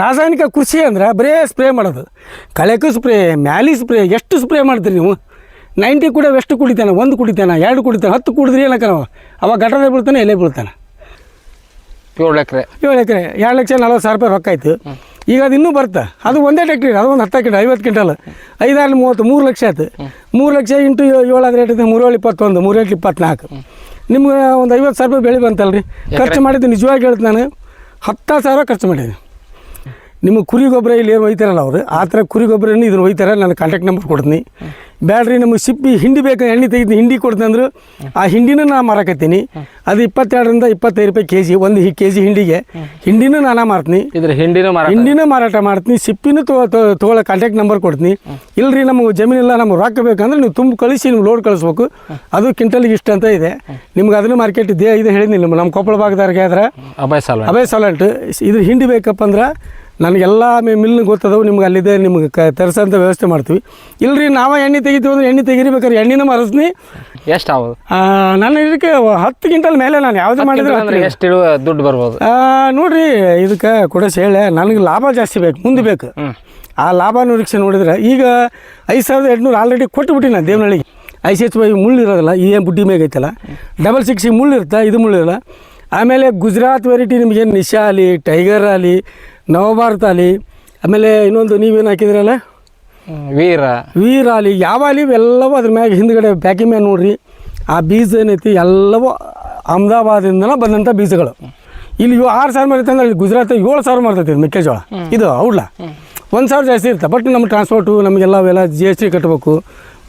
ರಾಸಾಯನಿಕ ಕೃಷಿ ಅಂದ್ರೆ ಬರೇ ಸ್ಪ್ರೇ ಮಾಡೋದು. ಕಳೆಕು ಸ್ಪ್ರೇ ಮ್ಯಾಲಿ ಸ್ಪ್ರೇ ಎಷ್ಟು ಸ್ಪ್ರೇ ಮಾಡ್ತೀರಿ ನೀವು? ನೈಂಟಿ ಕೂಡ ಎಷ್ಟು ಕುಡಿತಾನೆ? ಒಂದು ಕುಡಿತಾನೆ? ಎರಡು ಕುಡಿತಾನೆ? ಹತ್ತು ಕುಡಿದ್ರಿ ನಾವು? ಅವಾಗ ಗಟರೇ ಬೀಳ್ತಾನೆ ಎಲೆ ಬೀಳ್ತಾನೆ. ಏಳು ಎಕರೆ. ಏಳು ಎಕರೆ. ಎರಡು ಲಕ್ಷ ನಲ್ವತ್ತು ಸಾವಿರ ರೂಪಾಯಿ ರೊಕ್ಕ ಆಯಿತು. ಈಗ ಅದು ಇನ್ನೂ ಬರುತ್ತೆ. ಅದು ಒಂದೇ ಟ್ಯಾಕ್ಟ್ರಿ ಅದು ಒಂದು ಹತ್ತು ಕಿಂಟಲ್ ಐವತ್ತು ಕ್ವಿಂಟಲ್ ಐದಾರು ಮೂವತ್ತು ಮೂರು ಲಕ್ಷ ಆಯ್ತು. ಮೂರು ಲಕ್ಷ ಇಂಟು ಏಳಾದ್ರೆ ರೇಟ್ ಇದೆ ಏಳು ಇಪ್ಪತ್ತೊಂದು ಮೂರೇಳು ಇಪ್ಪತ್ನಾಲ್ಕು. ನಿಮ್ಗೆ ಒಂದು ಐವತ್ತು ಸಾವಿರ ರೂಪಾಯಿ ಬೆಳೆ ಬಂತಲ್ರಿ? ಖರ್ಚು ಮಾಡಿದ್ದು ನಿಜವಾಗಿ ಹೇಳ್ತು ನಾನು. ಹತ್ತು ಸಾವಿರ ಖರ್ಚು ಮಾಡಿದ್ದೀನಿ. ನಿಮ್ಮ ಕುರಿ ಗೊಬ್ಬರ ಇಲ್ಲಿ ಏನು ಒಯ್ತಾರಲ್ಲ ಅವರು? ಆ ಥರ ಕುರಿ ಗೊಬ್ಬರನೂ ಇದನ್ನು ಒಯ್ತಾರೆ. ನಾನು ಕಾಂಟ್ಯಾಕ್ಟ್ ನಂಬರ್ ಕೊಡ್ತೀನಿ. ಬ್ಯಾಡ್ರಿ ನಮಗೆ ಸಿಪ್ಪಿ ಹಿಂಡಿ ಬೇಕು ಎಣ್ಣೆ ತೆಗೆದು ಹಿಂಡಿ ಕೊಡ್ತೀನಿ ಅಂದ್ರೆ ಆ ಹಿಂಡಿನೂ ನಾನು ಮಾರಕತ್ತೀನಿ. ಅದು ಇಪ್ಪತ್ತೆರಡರಿಂದ ಇಪ್ಪತ್ತೈದು ರೂಪಾಯಿ ಕೆ ಜಿ ಒಂದು ಕೆ ಜಿ ಹಿಂಡಿಗೆ. ಹಿಂಡಿನೂ ನಾನು ಮಾರ್ತೀನಿ. ಇದ್ರ ಹಿಂಡಿನ ಹಿಂಡಿನ ಮಾರಾಟ ಮಾಡ್ತೀನಿ. ಸಿಪ್ಪಿನೂ ತೋ ತಗೋ- ತಗೊಳ್ಳೋ ಕಾಂಟ್ಯಾಕ್ಟ್ ನಂಬರ್ ಕೊಡ್ತೀನಿ. ಇಲ್ಲರಿ ನಮಗೆ ಜಮೀನಿಲ್ಲ ನಮ್ಗೆ ರೊಕ್ಕ ಬೇಕಂದ್ರೆ ನೀವು ತುಂಬ ಕಳಿಸಿ ನಿಮ್ಗೆ ಲೋಡ್ ಕಳಿಸ್ಬೇಕು. ಅದು ಕ್ವಿಂಟಲ್ಗೆ ಇಷ್ಟು ಅಂತ ಇದೆ. ನಿಮ್ಗೆ ಅದನ್ನು ಮಾರ್ಕೆಟ್ ಇದೆ ಇದು ಹೇಳಿದ್ನಿಲ್ಲ ನಮ್ಮ ಕೊಪ್ಪಳ ಭಾಗದವ್ರಿಗೆ ಆದ್ರೆ. ಅಭಯ ಸಾಲ ಅಭಯ ಸಾಲಂಟು ಇದ್ರ ಹಿಂಡಿ ಬೇಕಪ್ಪ ಅಂದ್ರೆ ನನಗೆಲ್ಲ ಮಿಲ್ ಗೊತ್ತದವು ನಿಮ್ಗೆ ಅಲ್ಲಿದೆ ನಿಮ್ಗೆ ಕ ತರಿಸೋಂಥ ವ್ಯವಸ್ಥೆ ಮಾಡ್ತೀವಿ. ಇಲ್ಲರಿ ನಾವು ಎಣ್ಣೆ ತೆಗಿತೀವಿ ಅಂದ್ರೆ ಎಣ್ಣೆ ತೆಗಿರಿಬೇಕಾದ್ರೆ ಎಣ್ಣೆನ ಮರಸ್ನಿ. ಎಷ್ಟು ಆಗೋದು ನಾನು ಇದಕ್ಕೆ ಹತ್ತು ಕ್ವಿಂಟಲ್ ಮೇಲೆ ನಾನು ಯಾವುದು ಮಾಡಿದ್ರೆ ಅಂದ್ರೆ ಎಷ್ಟು ಇಳುವ ದುಡ್ಡು ಬರ್ಬೋದು? ನೋಡಿರಿ ಇದಕ್ಕೆ ಕೊಡಸ್ ಹೇಳಿ ನನಗೆ ಲಾಭ ಜಾಸ್ತಿ ಬೇಕು ಮುಂದೆ ಬೇಕು. ಆ ಲಾಭ ನಿರೀಕ್ಷೆ ನೋಡಿದ್ರೆ ಈಗ ಐದು ಸಾವಿರದ ಎಂಟುನೂರು ಆಲ್ರೆಡಿ ಕೊಟ್ಟುಬಿಟ್ಟಿನ ನಾನು ದೇವನಹಳ್ಳಿಗೆ. ಐ ಸಿ ಎಚ್ ವೈ ಮುಳ್ಳು ಇರೋದಿಲ್ಲ ಈ ಏನು ಬುಡ್ಡಿ ಮೇಗೆ ಐತಲ್ಲ ಡಬಲ್ ಸಿಕ್ಸಿಗೆ ಮುಳ್ಳು ಇರುತ್ತೆ ಇದು ಮುಳ್ಳು ಇರಲ್ಲ. ಆಮೇಲೆ ಗುಜರಾತ್ ವೆರೈಟಿ ನಿಮಗೆ ನಿಶಾ ಆಗಲಿ ಟೈಗರ್ ಆಗಲಿ ನವಭಾರತ ಆಲಿ ಆಮೇಲೆ ಇನ್ನೊಂದು ನೀವೇನು ಹಾಕಿದ್ರಲ್ಲ. ವೀರ. ವೀರ ಆಲಿ ಯಾವ ಅಲಿ ಎಲ್ಲವೂ ಅದ್ರ ಮ್ಯಾಗ ಹಿಂದ್ಗಡೆ ಪ್ಯಾಕಿಂಗ್ ಮ್ಯಾಗ ನೋಡ್ರಿ. ಆ ಬೀಜ ಏನೈತಿ? ಎಲ್ಲವೂ ಅಹಮದಾಬಾದಿಂದನ ಬಂದಂಥ ಬೀಜಗಳು. ಇಲ್ಲಿ ಆರು ಸಾವಿರ ಮರ್ತೈತೆ ಅಂದ್ರೆ ಗುಜರಾತ್ ಏಳು ಸಾವಿರ ಮರ್ತೈತಿ ಇದು ಮೆಕ್ಕೆಜೋಳ. ಇದು ಔಡ್ಲ ಒಂದು ಸಾವಿರ ಜಾಸ್ತಿ ಇರುತ್ತೆ. ಬಟ್ ನಮ್ಮ ಟ್ರಾನ್ಸ್ಪೋರ್ಟು ನಮಗೆಲ್ಲ ಅವೆಲ್ಲ ಜಿ ಎಸ್ ಟಿ ಕಟ್ಟಬೇಕು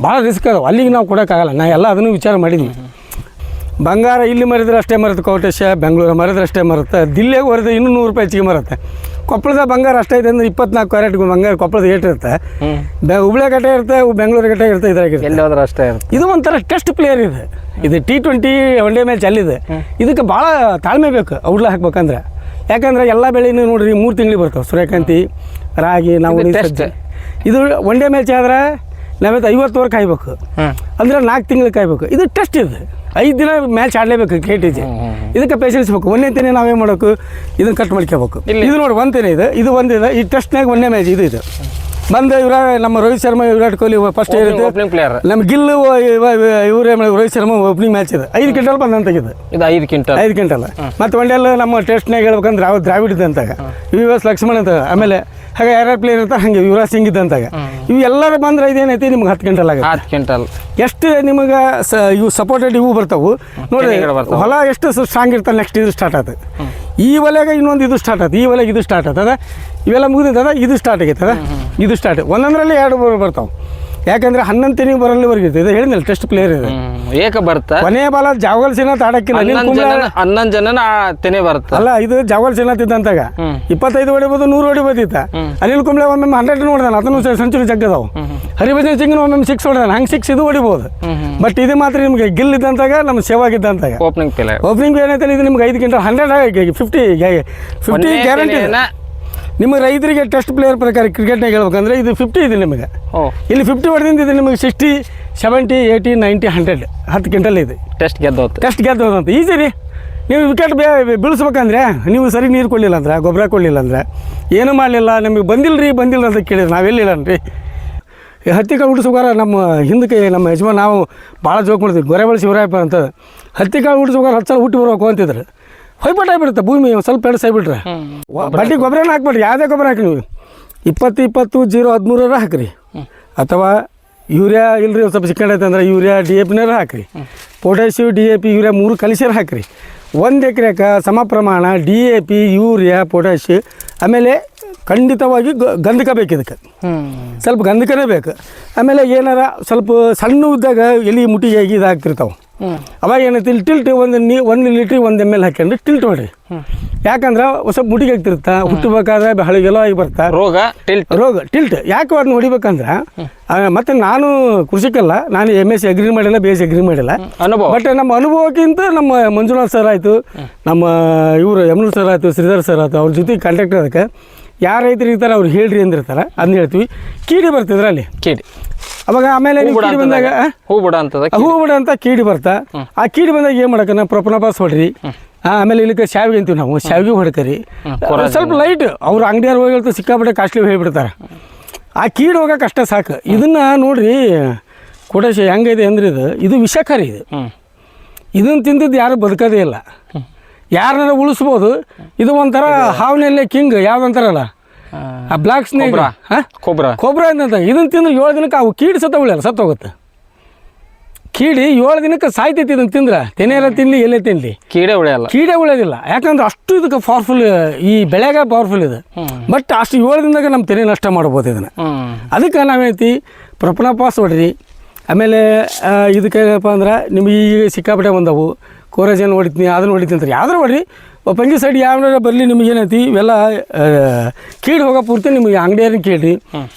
ಭಾಳ ರಿಸ್ಕ್ ಅದಾವೆ. ಅಲ್ಲಿಗೆ ನಾವು ಕೊಡೋಕ್ಕಾಗಲ್ಲ. ನಾ ಎಲ್ಲ ಅದನ್ನು ವಿಚಾರ ಮಾಡಿದ್ವಿ ಬಂಗಾರ ಇಲ್ಲಿ ಮರಿದ್ರೆ ಅಷ್ಟೇ ಮರುತ್ತೆ. ಕೋಟೇಶ ಬೆಂಗಳೂರು ಮರಿದ್ರೆ ಅಷ್ಟೇ ಮರುತ್ತೆ. ದಿಲ್ಲಿಗೆ ಹೊರದ್ರೆ ಇನ್ನೂ ನೂರು ರೂಪಾಯಿ ಹೆಚ್ಚಿಗೆ ಮರುತ್ತೆ. ಕೊಪ್ಪಳದ ಬಂಗಾರ ಅಷ್ಟೇ ಇದೆ ಅಂದ್ರೆ ಇಪ್ಪತ್ನಾಲ್ಕು ಕ್ಯಾರೆಟ್ ಬಂಗಾರ ಕೊಪ್ಪಳದ ಏಟ್ ಇರುತ್ತೆ. ಹುಬ್ಳಿ ಗಟ್ಟೆ ಇರುತ್ತೆ ಬೆಂಗಳೂರು ಗಟ್ಟೆ ಇರುತ್ತೆ ಇದ್ರಾಗಿರುತ್ತೆ. ಎಲ್ಲಿ ಹೋದ್ರೆ ಅಷ್ಟೇ ಇರುತ್ತೆ. ಇದು ಒಂಥರ ಟೆಸ್ಟ್ ಪ್ಲೇಯರ್ ಇದೆ. ಇದು T twenty one day match ಅಲ್ಲಿದೆ. ಇದಕ್ಕೆ ಭಾಳ ತಾಳ್ಮೆ ಬೇಕು ಔಡ್ಲ ಹಾಕ್ಬೇಕಂದ್ರೆ. ಯಾಕಂದ್ರೆ ಎಲ್ಲ ಬೆಳೆನೂ ನೋಡ್ರಿ ಮೂರು ತಿಂಗಳಿಗೆ ಬರ್ತಾವೆ. ಸೂರ್ಯಕಾಂತಿ ರಾಗಿ ನಾವು ಇದು ಒನ್ ಡೇ ಮ್ಯಾಚ್ ಆದ್ರೆ ಐವತ್ತು ವರ್ಗ ಕಾಯ್ಬೇಕು. ಅಂದರೆ ಅಂದ್ರೆ ನಾಲ್ಕು ತಿಂಗಳು ಕಾಯ್ಬೇಕು. ಇದು ಟೆಸ್ಟ್ ಇದೆ. ಐದು ದಿನ ಮ್ಯಾಚ್ ಆಡಲೇಬೇಕು ಟಿ ಜಿ ಇದಕ್ಕೆ ಪೇಷನ್ಸ್ ಬೇಕು. ಒಂದೇ ತಿನ್ನೇ ನಾವೇ ಮಾಡೋಕು ಇದನ್ನು ಕಟ್ ಮಾಡ್ಕೋಬೇಕು ಇದು ನೋಡಿ ಒಂದೇನೆ ಇದೆ. ಇದು ಒಂದಿದೆ. ಈ ಟೆಸ್ಟ್ನಾಗ ಒಂದೇ ಮ್ಯಾಚ್ ಇದು ಇದು. ಬಂದು ಇವರ ನಮ್ಮ Rohit Sharma Virat Kohli first opening player ನಮ್ಮ ಗಿಲ್ಲು ಇವರೇ ರೋಹಿತ್ ಶರ್ಮಾ ಓಪನಿಂಗ್ ಮ್ಯಾಚ್ ಇದೆ. ಐದು ಕ್ವಿಂಟಲ್ ಬಂದಂತ ಇದು. ಐದು ಕ್ವಿಂಟಲ್. ಐದು ಕ್ವಿಂಟಲ್. ಮತ್ತು ಒಂಡೆಲ್ಲ ನಮ್ಮ ಟೆಸ್ಟ್ನಾಗ ಹೇಳ್ಬೇಕಂದ್ರೆ ದ್ರಾವಿಡ್ ಅಂತಾಗ ವಿ ಎಸ್ ಲಕ್ಷ್ಮಣ್ ಅಂತ. ಆಮೇಲೆ ಹಾಗೆ ಯಾರ್ಯಾರು ಪ್ಲೇಯರ್ ಇರ್ತಾರೆ ಹಾಗೆ ಯುವರಾಜ್ ಸಿಂಗ್ ಇದ್ದಂತಾಗ. ಇವು ಎಲ್ಲರೂ ಬಂದ್ರೆ ಇದೇನೈತಿ ನಿಮ್ಗೆ ಹತ್ತು ಕ್ವಿಂಟಲ್ ಆಗುತ್ತೆ. ಹತ್ತು ಕ್ವಿಂಟಲ್. ಎಷ್ಟು ನಿಮಗೆ ಸ ಇವು ಸಪೋರ್ಟೆಡ್ ಇವು ಬರ್ತಾವು? ನೋಡಿ ಹೊಲ ಎಷ್ಟು ಸ್ಟ್ರಾಂಗ್ ಇರ್ತಾರೆ ನೆಕ್ಸ್ಟ್ ಇದು ಸ್ಟಾರ್ಟ್ ಆಯ್ತು ಈ ಒಲೆಗೆ ಇನ್ನೊಂದು ಇದು ಸ್ಟಾರ್ಟ್ ಆಯ್ತು ಈ ಒಲೆಗೆ ಇದು ಸ್ಟಾರ್ಟ್ ಆಯ್ತದ ಇವೆಲ್ಲ ಮುಗಿದಿದ್ದದ ಇದು ಸ್ಟಾರ್ಟ್ ಆಗೈತದ ಇದು ಸ್ಟಾರ್ಟ್ ಒಂದೊಂದರಲ್ಲಿ ಎರಡು ಬರ್- ಬರ್ತಾವೆ. ಯಾಕಂದ್ರೆ ಹನ್ನೊಂದು ಬರಲ್ಲಿವರೆಗೆ ಇರ್ತದೆ ಇದು. ಹೇಳಿದ್ನಲ್ಲ ಟೆಸ್ಟ್ ಪ್ಲೇಯರ್ ಇದೆ. ಏಕ ಬರ್ತಾ? ಕೊನೆಯ ಬಾಲ ಜಾವಲ್ ಸಿನಾಥ್ ಆಡಕ್ಕಿಲ್ಲ. ಅನಿಲ್ ಹನ್ನೊಂದು ಕುಂಬ್ಳೆ ಜನ ಹನ್ನೊಂದು ಜನ ತೆನೆ ಬರುತ್ತೆ ಅಲ್ಲ ಇದು ಜಾವಲ್ ಸಿನಾಥ್ ಇದ್ದಂತಾಗ. ಇಪ್ಪತ್ತೈದು ಹೊಡಿಬೋದು ನೂರು ಹೊಡಿಬೋದಿತ್ತ. ಅನಿಲ್ ಕುಂಬ್ಳೆ ಒಮ್ಮೆ ಹಂಡ್ರೆಡ್ ನೋಡ್ದಾನ. ಅದನ್ನು ಸೆಂಚುರಿ ಜಗ್ಗದವು. ಹರಿಭಜನ್ ಸಿಂಗ್ ಒಮ್ಮೆ ಸಿಕ್ಸ್ ಹೊಡೆದಾನ. ಹಂಗೆ ಸಿಕ್ಸ್ ಇದು ಹೊಡಿಬೋದು. ಬಟ್ ಇದು ಮಾತ್ರ ನಿಮಗೆ ಗಿಲ್ ಇದ್ದಂತಾಗ ನಮ್ಮ ಸೇವ್ ಇದ್ದಂತಾಗ. ಓಪನಿಂಗ್ ಓಪನಿಂಗ್ ಏನೈತೆ ಇದು ನಿಮ್ಗೆ ಐದು ಗಂಟೆ ಹಂಡ್ರೆಡ್ ಫಿಫ್ಟಿ ಫಿಫ್ಟಿ ಗ್ಯಾರಂಟಿ ನಿಮಗೆ ರೈತರಿಗೆ ಟೆಸ್ಟ್ ಪ್ಲೇಯರ್ ಪ್ರಕಾರ ಕ್ರಿಕೆಟ್ನಾಗ ಹೇಳ್ಬೇಕಂದ್ರೆ ಇದು ಫಿಫ್ಟಿ ಇದೆ ನಿಮಗೆ. ಇಲ್ಲಿ ಫಿಫ್ಟಿ ಹೊಡೆದಿಂದ ಇದು ನಿಮಗೆ sixty seventy eighty ninety hundred ಹತ್ತು ಕ್ವಿಂಟಲ್ ಇದೆ. ಟೆಸ್ಟ್ ಗೆದ್ದೋದು ಟೆಸ್ಟ್ ಗೆದ್ದೋದಂತ. ಈಸಿ ರೀ. ನೀವು ವಿಕೆಟ್ ಬೇ ಬೀಳಿಸ್ಬೇಕಂದ್ರೆ ನೀವು ಸರಿ ನೀರು ಕೊಡಲಿಲ್ಲ ಅಂದ್ರೆ ಗೊಬ್ಬರ ಕೊಡಲಿಲ್ಲ ಅಂದ್ರೆ ಏನೂ ಮಾಡಲಿಲ್ಲ ನಿಮಗೆ ಬಂದಿಲ್ಲ ರೀ ಬಂದಿಲ್ಲ ಅಂತ ಕೇಳಿದ್ರೆ ನಾವೆಲ್ಲಿಲ್ಲ ರೀ? ಹತ್ತಿ ಕಾಳು ಉಡಿಸ್ಬೇಕಾರ ನಮ್ಮ ಹಿಂದಕ್ಕೆ ನಮ್ಮ ಯಜಮಾನ್ ನಾವು ಭಾಳ ಜೋಕ್ ಮಾಡ್ತೀವಿ. ಗೊರೆಬಳ ಶಿವರಾಯಪ್ಪ ಅಂತ. ಹತ್ತಿ ಕಾಳು ಉಡಿಸ್ಬೇಕಾರ ಹತ್ತು ಸಲ ಹುಟ್ಟಿ ಬರ್ಬೇಕು ಅಂತಿದ್ರು. ಹೊಯ್ಪಟ್ ಆಗಿಬಿಡುತ್ತೆ ಭೂಮಿ ಒಂದು ಸ್ವಲ್ಪ ಎಡ್ಸ್ ಆಗಿಬಿಟ್ರೆ ಬಡ್ಡಿ ಗೊಬ್ಬರನ ಹಾಕ್ಬೇಡ್ರಿ ಯಾವುದೇ ಗೊಬ್ಬರ ಹಾಕಿ ನೀವು. ಇಪ್ಪತ್ತು ಇಪ್ಪತ್ತು ಜೀರೋ ಹದಿಮೂರರ ಹಾಕ್ರಿ. ಅಥವಾ ಯೂರಿಯಾ ಇಲ್ಲರಿ ಒಂದು ಸ್ವಲ್ಪ ಸಿಕ್ಕಂಡೈತೆ ಅಂದ್ರೆ ಯೂರಿಯಾ ಡಿ ಎ ಪಿನಾರ ಹಾಕ್ರಿ. ಪೊಟ್ಯಾಶಿಯು ಡಿ ಎ ಪಿ ಯೂರಿಯಾ ಮೂರು ಕಲಿಸಿರ ಹಾಕ್ರಿ. ಒಂದು ಎಕರೆಗೆ ಸಮ ಪ್ರಮಾಣ ಡಿ ಎ ಪಿ ಯೂರಿಯಾ ಪೊಟ್ಯಾಶಿ ಆಮೇಲೆ ಖಂಡಿತವಾಗಿ ಗ- ಗಂಧಕ ಬೇಕು ಇದಕ್ಕೆ ಸ್ವಲ್ಪ ಗಂಧಕನೇ ಬೇಕು. ಆಮೇಲೆ ಏನಾರ ಸ್ವಲ್ಪ ಸಣ್ಣ ಉದ್ದಾಗ ಎಲಿ ಮುಟ್ಟಿಗೆ ಆಗಿ ಇದಾಗ್ತಿರ್ತಾವೆ ಅವಾಗ ಏನೈತಿ ಇಲ್ಲಿ ಟಿಲ್ಟ್ ಒಂದು ನೀ ಒಂದು ಲೀಟ್ರ್ ಒಂದು ಎಂ ಎಲ್ ಹಾಕ್ಯಂಡು ಟಿಲ್ಟ್ ಮಾಡಿರಿ. ಯಾಕಂದ್ರೆ ಹೊಸ ಸ್ವಲ್ಪ ಮುಟಿಗೆ ಆಗ್ತಿರ್ತಾ ಹುಟ್ಟಬೇಕಾದ್ರೆ ಹಳಿಗೆಲ್ಲ ಆಗಿ ಬರ್ತಾ. ರೋಗ ಟಿಲ್ಟ್ ರೋಗ ಟಿಲ್ಟ್ ಯಾಕೆ ಅದನ್ನ ಹೊಡಿಬೇಕಂದ್ರೆ ಮತ್ತೆ ನಾನು ಕೃಷಿಕಲ್ಲ ನಾನು ಎಂ ಎಸ್ ಸಿ ಅಗ್ರಿ ಮಾಡಿಲ್ಲ ಬಿ ಎಸ್ ಅಗ್ರಿ ಮಾಡಿಲ್ಲ. ಅನುಭವ. ಬಟ್ ನಮ್ಮ ಅನುಭವಕ್ಕಿಂತ ನಮ್ಮ ಮಂಜುನಾಥ್ ಸರ್ ಆಯಿತು ನಮ್ಮ ಇವರು ಯಮನೂರ್ ಸರ್ ಆಯಿತು ಶ್ರೀಧರ್ ಸರ್ ಆಯಿತು ಅವ್ರ ಜೊತೆ ಕಾಂಟ್ಯಾಕ್ಟ್ ಅದಕ್ಕೆ ಯಾರು ರೈತರು ಇರ್ತಾರೆ ಅವ್ರು ಹೇಳ್ರಿ ಅಂದಿರ್ತಾರೆ ಅದನ್ನ ಹೇಳ್ತೀವಿ. ಕೀಡಿ ಬರ್ತಿದ್ರೆ ಅಲ್ಲಿ ಕೀಡಿ. ಅವಾಗ ಆಮೇಲೆ ಕೀಡಿ ಬಂದಾಗ? ಹೂ ಬಿಡ ಅಂತದ ಹೂ ಬಿಡ ಅಂತ ಕೀಡಿ ಬರ್ತಾ ಆ ಕೀಡಿ ಬಂದಾಗ ಏನು ಮಾಡಕನ ಪ್ರೊಪನಪಾಸ್ ಹೊಡ್ರಿ. ಆಮೇಲೆ ಇಲ್ಲಿ ಶಾವಿಗೆ ಅಂತೀವಿ ನಾವು ಶಾವಿಗೆ ಹೊಡ್ಕರಿ. ಸ್ವಲ್ಪ ಲೈಟ್ ಅವ್ರ ಅಂಗಡಿಯವ್ರು ಹೋಗಿ ಹೇಳ್ತಾರೆ ಸಿಕ್ಕಾಪಟ್ಟೆ ಕಾಸ್ಟ್ಲಿ ಹೇಳ್ಬಿಡ್ತಾರೆ ಆ ಕೀಡಿ ಹೋಗಕ್ಕೆ ಅಷ್ಟೇ ಸಾಕು. ಇದನ್ನು ನೋಡ್ರಿ ಕೊಡೇಶ ಹೆಂಗೈತೆ ಅಂದ್ರೆ ಇದು ಇದು ವಿಷಕಾರಿ ಇದು. ಇದನ್ನ ಇದನ್ನು ತಿಂದಿದ್ದು ಯಾರು ಬದುಕೋದೇ ಇಲ್ಲ. ಯಾರನ್ನ ಉಳಿಸ್ಬೋದು ಇದು ಒಂಥರ ಹಾವಿನಲ್ಲೇ ಕಿಂಗ್ ಯಾವ್ದಂತಾರಲ್ಲ? ಆ ಬ್ಲಾಕ್ ಸ್ನೇಕ್ ಕೊಬ್ರಾ. ಕೊಬ್ರ. ಅಂತ ಇದನ್ನು ತಿಂದ್ರೆ ಏಳು ದಿನಕ್ಕೆ ಅವು ಕೀಡು ಸತ್ತ ಉಳಿಯಲ್ಲ ಸತ್ತು ಹೋಗುತ್ತೆ ಕೀಡಿ ಏಳು ದಿನಕ್ಕೆ ಸಾಯ್ತೈತಿ ಇದನ್ನು ತಿಂದ್ರೆ. ತೆನೆಯಲ್ಲ ತಿನ್ನಲಿ ಎಲ್ಲೇ ತಿನ್ನಲಿ ಕೀಡೆ ಉಳಿಯಲ್ಲ. ಕೀಡೆ ಉಳಿಯೋದಿಲ್ಲ. ಯಾಕಂದ್ರೆ ಅಷ್ಟು ಇದಕ್ಕೆ ಪವರ್ಫುಲ್ ಈ ಬೆಳೆಗೆ ಪವರ್ಫುಲ್ ಇದೆ. ಬಟ್ ಅಷ್ಟು ಏಳು ದಿನದಾಗ ನಮ್ಮ ತೆನೆ ನಷ್ಟ ಮಾಡ್ಬೋದು ಇದನ್ನು. ಅದಕ್ಕೆ ಅದಕ್ಕೆ ಪ್ರಪನ ಪಾಸ್ ಹೊಡ್ರಿ ಆಮೇಲೆ ಇದಕ್ಕೆ ಏನಪ್ಪ ಅಂದ್ರೆ ನಿಮಗೆ ಈಗ ಸಿಕ್ಕಾಪಟ್ಟೆ ಬಂದವು. ಕೋರಜನ್ ಹೊಡಿತೀನಿ ಅದನ್ನು ಹೊಡಿತೀನಿ ಅಂತಾರೆ. ಯಾವ್ದಾರು ಹೊಡ್ರಿ. ಪಂಗಿ ಸೈಡ್ ಯಾವ್ದಾರ ಬರಲಿ ನಿಮ್ಗೆ ಏನೈತಿ? ಇವೆಲ್ಲ ಕೀಡಿ ಹೋಗೋ ಪೂರ್ತಿ ನಿಮಗೆ ಅಂಗಡಿಯವ್ರನ್ನ ಕೇಳಿ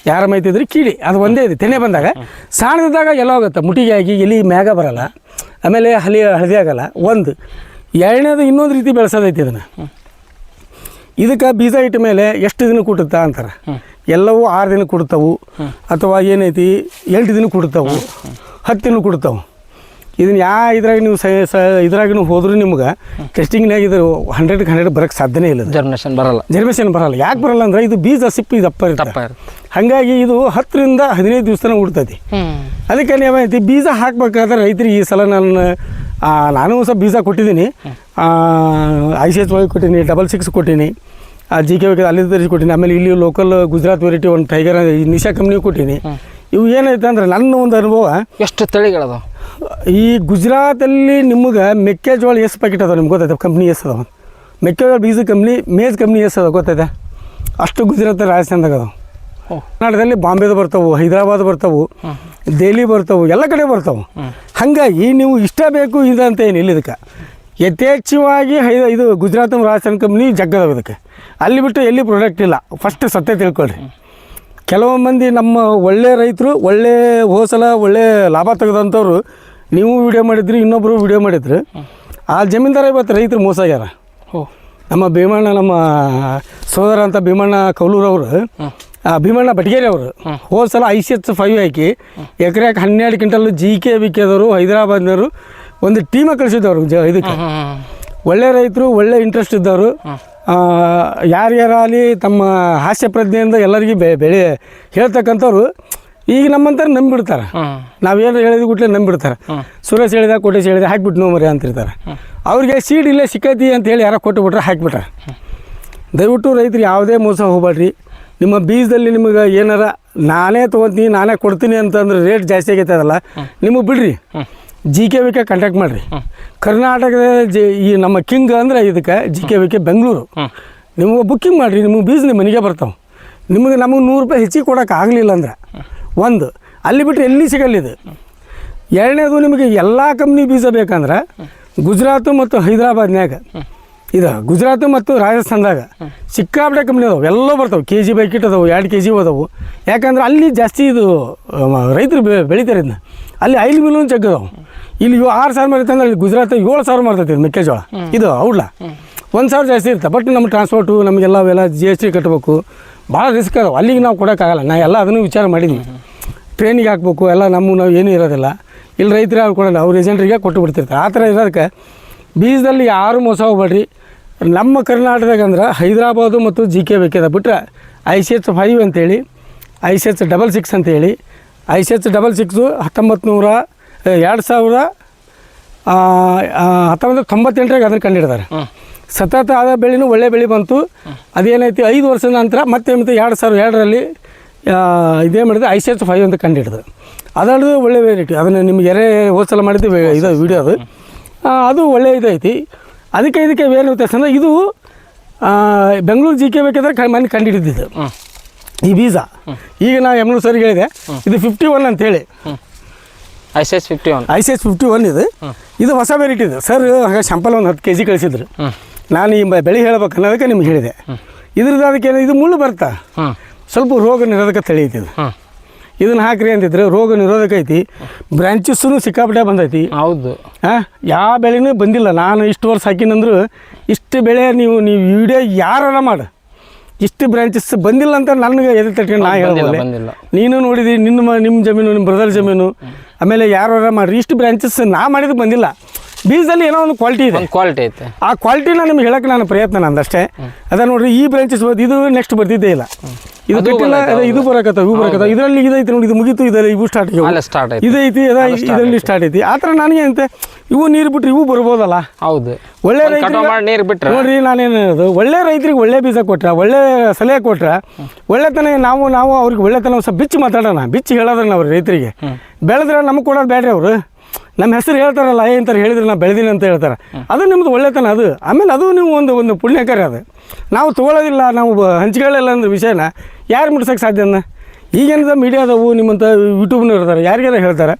ಯಾರ ಮೈತಿದ್ರೆ ಕೀಡಿ. ಅದು ಒಂದೇ ಇದೆ ತೆನೆ ಬಂದಾಗ. ಸಣ್ಣದಾಗ ಎಲ್ಲ ಹೋಗುತ್ತೆ ಮುಟ್ಟಿಗೆ ಆಗಿ ಎಲ್ಲಿ ಮ್ಯಾಗ ಬರಲ್ಲ. ಆಮೇಲೆ ಹಲಿ ಹಳದಿ ಆಗಲ್ಲ. ಒಂದು. ಎರಡನೇದು ಇನ್ನೊಂದು ರೀತಿ ಬೆಳೆಸೋದೈತಿ ಇದನ್ನು. ಇದಕ್ಕೆ ಬೀಜ ಇಟ್ಟ ಮೇಲೆ ಎಷ್ಟು ದಿನ ಕುಟ್ಟುತ್ತಾ ಅಂತಾರೆ? ಎಲ್ಲವೂ ಆರು ದಿನ ಕೊಡ್ತಾವು. ಅಥವಾ ಏನೈತಿ? ಎಂಟು ದಿನ ಕೊಡ್ತಾವು. ಹತ್ತು ದಿನ ಕೊಡ್ತಾವು. ಇದನ್ನು ಯಾ ಇದ್ರಾಗ ನೀವು ಸ ಸ ಇದ್ರಾಗ ಹೋದ್ರೂ ನಿಮ್ಗೆ ಟೆಸ್ಟಿಂಗ್ನಾಗ ಇದು ಹಂಡ್ರೆಡ್ಗೆ ಹಂಡ್ರೆಡ್ ಬರೋಕ್ಕೆ ಸಾಧ್ಯನೇ ಇಲ್ಲ ಜರ್ಮಿನೇಷನ್ ಬರಲ್ಲ. ಜರ್ಮೇಷನ್ ಬರಲ್ಲ. ಯಾಕೆ ಬರಲ್ಲ ಅಂದ್ರೆ ಇದು ಬೀಜ ಸಿಪ್ಪಿ ದಪ್ಪ ಇರುತ್ತೆ. ಹಾಗಾಗಿ ಇದು ಹತ್ತರಿಂದ ಹದಿನೈದು ದಿವಸ ತನಕ ಉಡ್ತೈತಿ ಅದಕ್ಕೆ ನೀವೈತಿ ಬೀಜ ಹಾಕ್ಬೇಕಾದ್ರೆ ರೈತರಿಗೆ ಈ ಸಲ ನಾನು ನಾನು ಸಹ ಬೀಜ ಕೊಟ್ಟಿದ್ದೀನಿ. ಐ ಸಿ ಎಚ್ ವೈ ಕೊಟ್ಟೀನಿ ಡಬಲ್ ಸಿಕ್ಸ್ ಕೊಟ್ಟೀನಿ ಜಿ ಕೆ ವಿ ಅಲ್ಲಿ ತರಿಸಿ ಕೊಟ್ಟೀನಿ ಆಮೇಲೆ ಇಲ್ಲಿ ಲೋಕಲ್ ಗುಜರಾತ್ ವೆರೈಟಿ ಒಂದು ಟೈಗರ್ ನಿಶಾ ಕಂಪ್ನಿ ಕೊಟ್ಟೀನಿ ಇವು ಏನೈತೆ ಅಂದ್ರೆ ನನ್ನ ಒಂದು ಅನುಭವ ಎಷ್ಟು ತಳಿಗಳದಾವ? ಈ ಗುಜರಾತಲ್ಲಿ ನಿಮಗೆ ಮೆಕ್ಕೆಜೋಳ ಎಷ್ಟು ಪ್ಯಾಕೆಟ್ ಅದಾವೆ ನಿಮ್ಗೆ ಗೊತ್ತೈತೆ? ಕಂಪ್ನಿ ಎಷ್ಟು ಅದಾವೆ. ಮೆಕ್ಕೆಜೋಳ ಬೀಜ ಕಂಪ್ನಿ ಮೇಜ್ ಕಂಪ್ನಿ ಎಷ್ಟು ಅದಾವೆ ಗೊತ್ತೈತೆ? ಅಷ್ಟು ಗುಜರಾತ್ ರಾಜಸ್ಥಾನದಾಗ ಅದಾವೆ. ಕರ್ನಾಟಕದಲ್ಲಿ ಬಾಂಬೆದು ಬರ್ತಾವೆ ಹೈದರಾಬಾದ್ ಬರ್ತಾವೆ ದೆಹಲಿ ಬರ್ತಾವೆ ಎಲ್ಲ ಕಡೆ ಬರ್ತಾವೆ. ಹಾಗಾಗಿ ನೀವು ಇಷ್ಟ ಬೇಕು ಇದು ಅಂತ ಏನಿಲ್ಲ ಇದಕ್ಕೆ. ಯಥೇಚ್ಛವಾಗಿ ಹೈದ ಇದು ಗುಜರಾತ್ ರಾಜಸ್ಥಾನ ಕಂಪ್ನಿ ಜಗ್ಗದವ ಇದಕ್ಕೆ. ಅಲ್ಲಿ ಬಿಟ್ಟು ಎಲ್ಲಿ ಪ್ರಾಡಕ್ಟ್ ಇಲ್ಲ. ಫಸ್ಟ್ ಸತ್ಯ ತಿಳ್ಕೊಳ್ರಿ. ಕೆಲವು ಮಂದಿ ನಮ್ಮ ಒಳ್ಳೆ ರೈತರು ಒಳ್ಳೆ ಹೋಸಲ ಒಳ್ಳೆ ಲಾಭ ತೆಗೆದಂಥವ್ರು. ನೀವು ವಿಡಿಯೋ ಮಾಡಿದ್ರಿ ಇನ್ನೊಬ್ಬರು ವಿಡಿಯೋ ಮಾಡಿದ್ರು. ಆ ಜಮೀನ್ದಾರ ಇವತ್ತು ರೈತರು ಮೋಸ ಆಗ್ಯಾರ. ನಮ್ಮ ಭೀಮಣ್ಣ ನಮ್ಮ ಸೋದರ ಅಂತ ಭೀಮಣ್ಣ ಕೌಲೂರವರು ಆ, ಭೀಮಣ್ಣ ಬಟಗೇರಿ ಅವರು ಹೋದ ಸಲ ಐ ಸಿ ಎಚ್ ಫೈವ್ ಹಾಕಿ ಎಕರೆಗೆ ಹನ್ನೆರಡು ಕ್ವಿಂಟಲ್ ಜಿ ಕೆ ವಿ ಕೆದವರು ಹೈದರಾಬಾದ್ನವರು ಒಂದು ಟೀಮ ಕಳಿಸಿದ್ದವರು ಜ ಇದಕ್ಕೆ. ಒಳ್ಳೆ ರೈತರು ಒಳ್ಳೆ ಇಂಟ್ರೆಸ್ಟ್ ಇದ್ದವರು. ಯಾರ್ಯಾರಲ್ಲಿ ತಮ್ಮ ಹಾಸ್ಯ ಪ್ರಜ್ಞೆಯಿಂದ ಎಲ್ಲರಿಗೂ ಬೆ ಬೆಳೆ ಹೇಳ್ತಕ್ಕಂಥವ್ರು ಈಗ ನಮ್ಮಂತಾರೆ ನಂಬಿಡ್ತಾರೆ. ನಾವೇನು ಹೇಳಿದ ಕೂಡಲೇ ನಂಬಿಡ್ತಾರೆ. ಸುರೇಶ್ ಹೇಳಿದ ಕೋಟೇಶ್ ಹೇಳಿದ ಹಾಕ್ಬಿಟ್ಟು ನೋವು ಮರಿ ಅಂತಿರ್ತಾರೆ. ಅವ್ರಿಗೆ ಸೀಡ್ ಇಲ್ಲೇ ಸಿಕ್ಕೈತಿ ಅಂತ ಹೇಳಿ ಯಾರೋ ಕೊಟ್ಟು ಬಿಟ್ರೆ ಹಾಕಿಬಿಟ್ರೆ. ದಯವಿಟ್ಟು ರೈತರು ಯಾವುದೇ ಮೋಸ ಹೋಗ್ಬೇಡ್ರಿ ನಿಮ್ಮ ಬೀಜದಲ್ಲಿ ನಿಮಗೆ ಏನಾರ ನಾನೇ ತೊಗೊತೀನಿ ನಾನೇ ಕೊಡ್ತೀನಿ ಅಂತಂದ್ರೆ ರೇಟ್ ಜಾಸ್ತಿ ಆಗೈತೆ ಅದಲ್ಲ ನಿಮಗೆ ಬಿಡ್ರಿ. ಜಿ ಕೆ ವಿಕೆ ಕಾಂಟ್ಯಾಕ್ಟ್ ಮಾಡಿರಿ. ಕರ್ನಾಟಕದ ಜಿ ಈ ನಮ್ಮ ಕಿಂಗ್ ಅಂದ್ರೆ ಇದಕ್ಕೆ ಜಿ ಕೆ ವಿಕೆ ಬೆಂಗಳೂರು. ನಿಮಗೆ ಬುಕ್ಕಿಂಗ್ ಮಾಡಿರಿ ನಿಮಗೆ ಬೀಜ ನಿಮ್ಮ ಮನೆಗೆ ಬರ್ತಾವೆ. ನಿಮಗೆ ನಮಗೆ ನೂರು ರೂಪಾಯಿ ಹೆಚ್ಚಿಗೆ ಕೊಡೋಕೆ ಆಗಲಿಲ್ಲ ಅಂದ್ರೆ. ಒಂದು ಅಲ್ಲಿ ಬಿಟ್ಟರೆ ಎಲ್ಲಿ ಸಿಗಲ್ಲ ಇದು ಎರಡನೇದು ನಿಮಗೆ ಎಲ್ಲ ಕಂಪ್ನಿ ಬೀಜ ಬೇಕಂದ್ರೆ ಗುಜರಾತು ಮತ್ತು ಹೈದರಾಬಾದ್ನಾಗ ಇದು ಗುಜರಾತ್ ಮತ್ತು ರಾಜಸ್ಥಾನದಾಗ ಸಿಕ್ಕಾಪಟ್ಟೆ ಕಂಪ್ನಿ ಅದಾವೆ. ಎಲ್ಲ ಬರ್ತಾವೆ. ಕೆ ಜಿ ಬೈಕಿಟ್ ಅದಾವೆ ಎರಡು ಕೆ ಜಿ ಅದಾವು ಯಾಕಂದ್ರೆ ಅಲ್ಲಿ ಜಾಸ್ತಿ ಇದು ರೈತರು ಬೆಳಿತಾರೆ ಇದನ್ನ. ಅಲ್ಲಿ ಐಲ್ ಮಿಲ್ಲು ಜಗ್ಗದವು ಇಲ್ಲಿ ಆರು ಸಾವಿರ ಮಾರ್ತಂದ್ರೆ ಅಲ್ಲಿ ಗುಜರಾತ್ ಏಳು ಸಾವಿರ ಮಾರ್ತೈತಿ ಇದು ಮೆಕ್ಕೆಜೋಳ. ಇದು ಔಡ್ಲ. ಒಂದು ಸಾವಿರ ಜಾಸ್ತಿ ಇರುತ್ತೆ. ಬಟ್ ನಮ್ಮ ಟ್ರಾನ್ಸ್ಪೋರ್ಟು ನಮಗೆಲ್ಲ ಅವೆಲ್ಲ ಜಿ ಎಸ್ ಟಿ ಕಟ್ಟಬೇಕು ಭಾಳ ರಿಸ್ಕ್ ಅದಾವೆ ಅಲ್ಲಿಗೆ ನಾವು ಕೊಡೋಕ್ಕಾಗಲ್ಲ. ನಾ ಎಲ್ಲ ಅದನ್ನು ವಿಚಾರ ಮಾಡಿದ್ವಿ. ಟ್ರೈನಿಗೆ ಹಾಕ್ಬೇಕು. ಎಲ್ಲ ನಮ್ಮ ನಾವು ಏನೂ ಇರೋದಿಲ್ಲ. ಇಲ್ಲಿ ರೈತರು ಅವ್ರು ಕೊಡೋಲ್ಲ. ಅವ್ರ ಏಜೆಂಟ್ರಿಗೆ ಕೊಟ್ಟು ಬಿಡ್ತಿರ್ತಾರೆ. ಆ ಥರ ಇರೋದಕ್ಕೆ ಬೀಜದಲ್ಲಿ ಯಾರು ಮೋಸ ಹೋಗ್ಬೇಡ್ರಿ. ನಮ್ಮ ಕರ್ನಾಟಕದಾಗ ಅಂದ್ರೆ ಹೈದರಾಬಾದು ಮತ್ತು ಜಿ ಕೆ ಬೇಕಿದೆ. ಬಿಟ್ಟರೆ ಐ ಸಿ ಎಚ್ ಫೈವ್ ಅಂತೇಳಿ I C H double six ಅಂತೇಳಿ I C H double six ಹತ್ತೊಂಬತ್ತು ನೂರ ಎರಡು ಸಾವಿರ ಹತ್ತೊಂಬತ್ತು ತೊಂಬತ್ತೆಂಟರಾಗ ಅದನ್ನು ಕಂಡಿಡ್ತಾರೆ ಸತತ ಆದ ಬೆಳೆನೂ ಒಳ್ಳೆ ಬೆಳೆ ಬಂತು. ಅದೇನೈತಿ ಐದು ವರ್ಷದ ನಂತರ ಮತ್ತೆ ಮತ್ತೆ ಎರಡು ಸಾವಿರದ ಎರಡರಲ್ಲಿ ಇದೇ ಮಾಡಿದೆ ಐ ಸಿ ಎಚ್ ಫೈವ್ ಅಂತ ಕಂಡಿಡಿದ್ರು. ಅದರದ್ದು ಒಳ್ಳೆ ವೆರೈಟಿ ಅದನ್ನು ನಿಮ್ಗೆ ಎರೆ ಹೋಲ್ಸಲ್ ಸಲ ಮಾಡಿದ್ದು ಇದು ವಿಡಿಯೋ ಅದು. ಅದು ಒಳ್ಳೆ ಇದೈತಿ ಅದಕ್ಕೆ ಇದಕ್ಕೆ ಏನು ವ್ಯತ್ಯಾಸ ಅಂದರೆ ಇದು ಬೆಂಗಳೂರು ಜಿ ಕೆ ಬೇಕಾದ್ರೆ ಮನೆ ಕಂಡುಹಿಡಿದಿದ್ದು ಈ ಬೀಜ. ಈಗ ನಾವು ಎಂ ಸರ್ ಹೇಳಿದೆ. ಇದು ಫಿಫ್ಟಿ ಒನ್ ಅಂತೇಳಿ I C S fifty one I C S fifty one ಇದು ಇದು ಹೊಸ ವೆರೈಟಿ ಇದು. ಸರ್ ಹಾಗೆ ಶಾಂಪಲ್ ಒಂದು ಹತ್ತು ಕೆ ಜಿ ಕಳಿಸಿದ್ರು ನಾನು ಈ ಬೆಳೆ ಹೇಳ್ಬೇಕು ಅನ್ನೋದಕ್ಕೆ ನಿಮ್ಗೆ ಹೇಳಿದೆ. ಇದ್ರದ್ದು ಅದಕ್ಕೆ ಇದು ಮುಳ್ಳು ಬರ್ತಾ? ಸ್ವಲ್ಪ ರೋಗ ನಿರೋಧಕ ತಳಿ ಐತಿ ಇದು. ಇದನ್ನ ಹಾಕ್ರಿ ಅಂತಿದ್ರೆ ರೋಗ ನಿರೋಧಕ ಐತಿ. ಬ್ರಾಂಚಸ್ಸೂ ಸಿಕ್ಕಾಪಟ್ಟೆ ಬಂದೈತಿ. ಹೌದು. ಹಾಂ ಯಾವ ಬೆಳೆನೂ ಬಂದಿಲ್ಲ. ನಾನು ಇಷ್ಟು ವರ್ಷ ಹಾಕಿನಂದ್ರು ಇಷ್ಟು ಬೆಳೆ ನೀವು ನೀವು ವಿಡಿಯೋ ಯಾರಾರ ಮಾಡು. ಇಷ್ಟು ಬ್ರಾಂಚಸ್ ಬಂದಿಲ್ಲ ಅಂತ ನನಗೆ ಎದೆ ತಟ್ಕೊಂಡು ನಾ ಹೇಳ್ಬೋದು? ಬಂದಿಲ್ಲ. ನೀನು ನೋಡಿದಿ ನಿನ್ನ ಮ- ನಿಮ್ಮ ಜಮೀನು ನಿಮ್ಮ ಬ್ರದರ್ ಜಮೀನು ಆಮೇಲೆ ಯಾರು ಮಾಡ್ರಿ ಇಷ್ಟು ಬ್ರಾಂಚಸ್ ನಾ ಮಾಡಿದ್ದು ಬಂದಿಲ್ಲ. ಬೀಜದಲ್ಲಿ ಏನೋ ಒಂದು ಕ್ವಾಲಿಟಿ ಇದೆ. ಒಂದು ಕ್ವಾಲಿಟಿ ಐತೆ. ಆ ಕ್ವಾಲಿಟಿನ ನಿಮ್ಗೆ ಹೇಳಕ್ಕೆ ನಾನು ಪ್ರಯತ್ನ ನಂದಷ್ಟೇ. ಅದ ನೋಡ್ರಿ ಈ ಬ್ರಾಂಚಸ್ ಬಂದು ಇದು ನೆಕ್ಸ್ಟ್ ಬರ್ತಿದ್ದೇ ಇಲ್ಲ. ಇದು ಬಿಟ್ಟಿಲ್ಲ ಇದು ಬರಕತ್ತ ಇವು ಬರಕತ್ತ ಇದರಲ್ಲಿ ಇದೈತಿ ನೋಡಿ ಇದು ಮುಗಿತು ಇದರಲ್ಲಿ ಇವು ಸ್ಟಾರ್ಟ್ ಅಲ್ಲ ಸ್ಟಾರ್ಟ್ ಐತೆ ಇದೈತಿ ಅದ ಇದರಲ್ಲಿ ಸ್ಟಾರ್ಟ್ ಐತಿ. ಆ ಥರ ನನಗೆ ಅಂತೆ ಇವು ನೀರು ಬಿಟ್ರೆ ಇವು ಬರ್ಬೋದಲ್ಲ? ಹೌದು. ಒಳ್ಳೆ ನೀರು ಬಿಟ್ರೆ. ನೋಡ್ರಿ ನಾನೇನು ಹೇಳೋದು ಒಳ್ಳೆ ರೈತರಿಗೆ ಒಳ್ಳೆ ಬೀಜ ಕೊಟ್ರ ಒಳ್ಳೆ ಸಲಹೆ ಕೊಟ್ರ ಒಳ್ಳೆತನ ನಾವು ನಾವು ಅವ್ರಿಗೆ ಒಳ್ಳೆತನ ಸ್ವಲ್ಪ ಬಿಚ್ಚಿ ಮಾತಾಡೋಣ. ಬಿಚ್ಚಿ ಹೇಳೋದ್ರನ್ನ ಅವ್ರು ರೈತರಿಗೆ. ಬೆಳೆದ್ರೆ ನಮಗೆ ಕೊಡೋದು ಬೇಡ್ರಿ ಅವರು. ನಮ್ಮ ಹೆಸರು ಹೇಳ್ತಾರಲ್ಲ ಏ ಅಂತಾರೆ ಹೇಳಿದ್ರೆ ನಾ ಬೆಳೆದೀನಿ ಅಂತ ಹೇಳ್ತಾರೆ. ಅದು ನಿಮ್ಮದು ಒಳ್ಳೆತನ ಅದು. ಆಮೇಲೆ ಅದು ನೀವು ಒಂದು ಒಂದು ಪುಣ್ಯಕಾರಿ ಅದು. ನಾವು ತೊಗೊಳೋದಿಲ್ಲ ನಾವು ಹಂಚ್ಕೊಳ್ಳಿಲ್ಲ ಅಂದ್ರೆ ವಿಷಯನ. ಯಾರು ಮುಟ್ಸೋಕೆ ಸಾಧ್ಯನ ಈಗೇನಿದೆ ಮೀಡಿಯಾದವು ನಿಮ್ಮಂಥ ಯೂಟ್ಯೂಬ್ನವ್ರು ಇರ್ತಾರೆ ಯಾರಿಗಾರ ಹೇಳ್ತಾರೆ?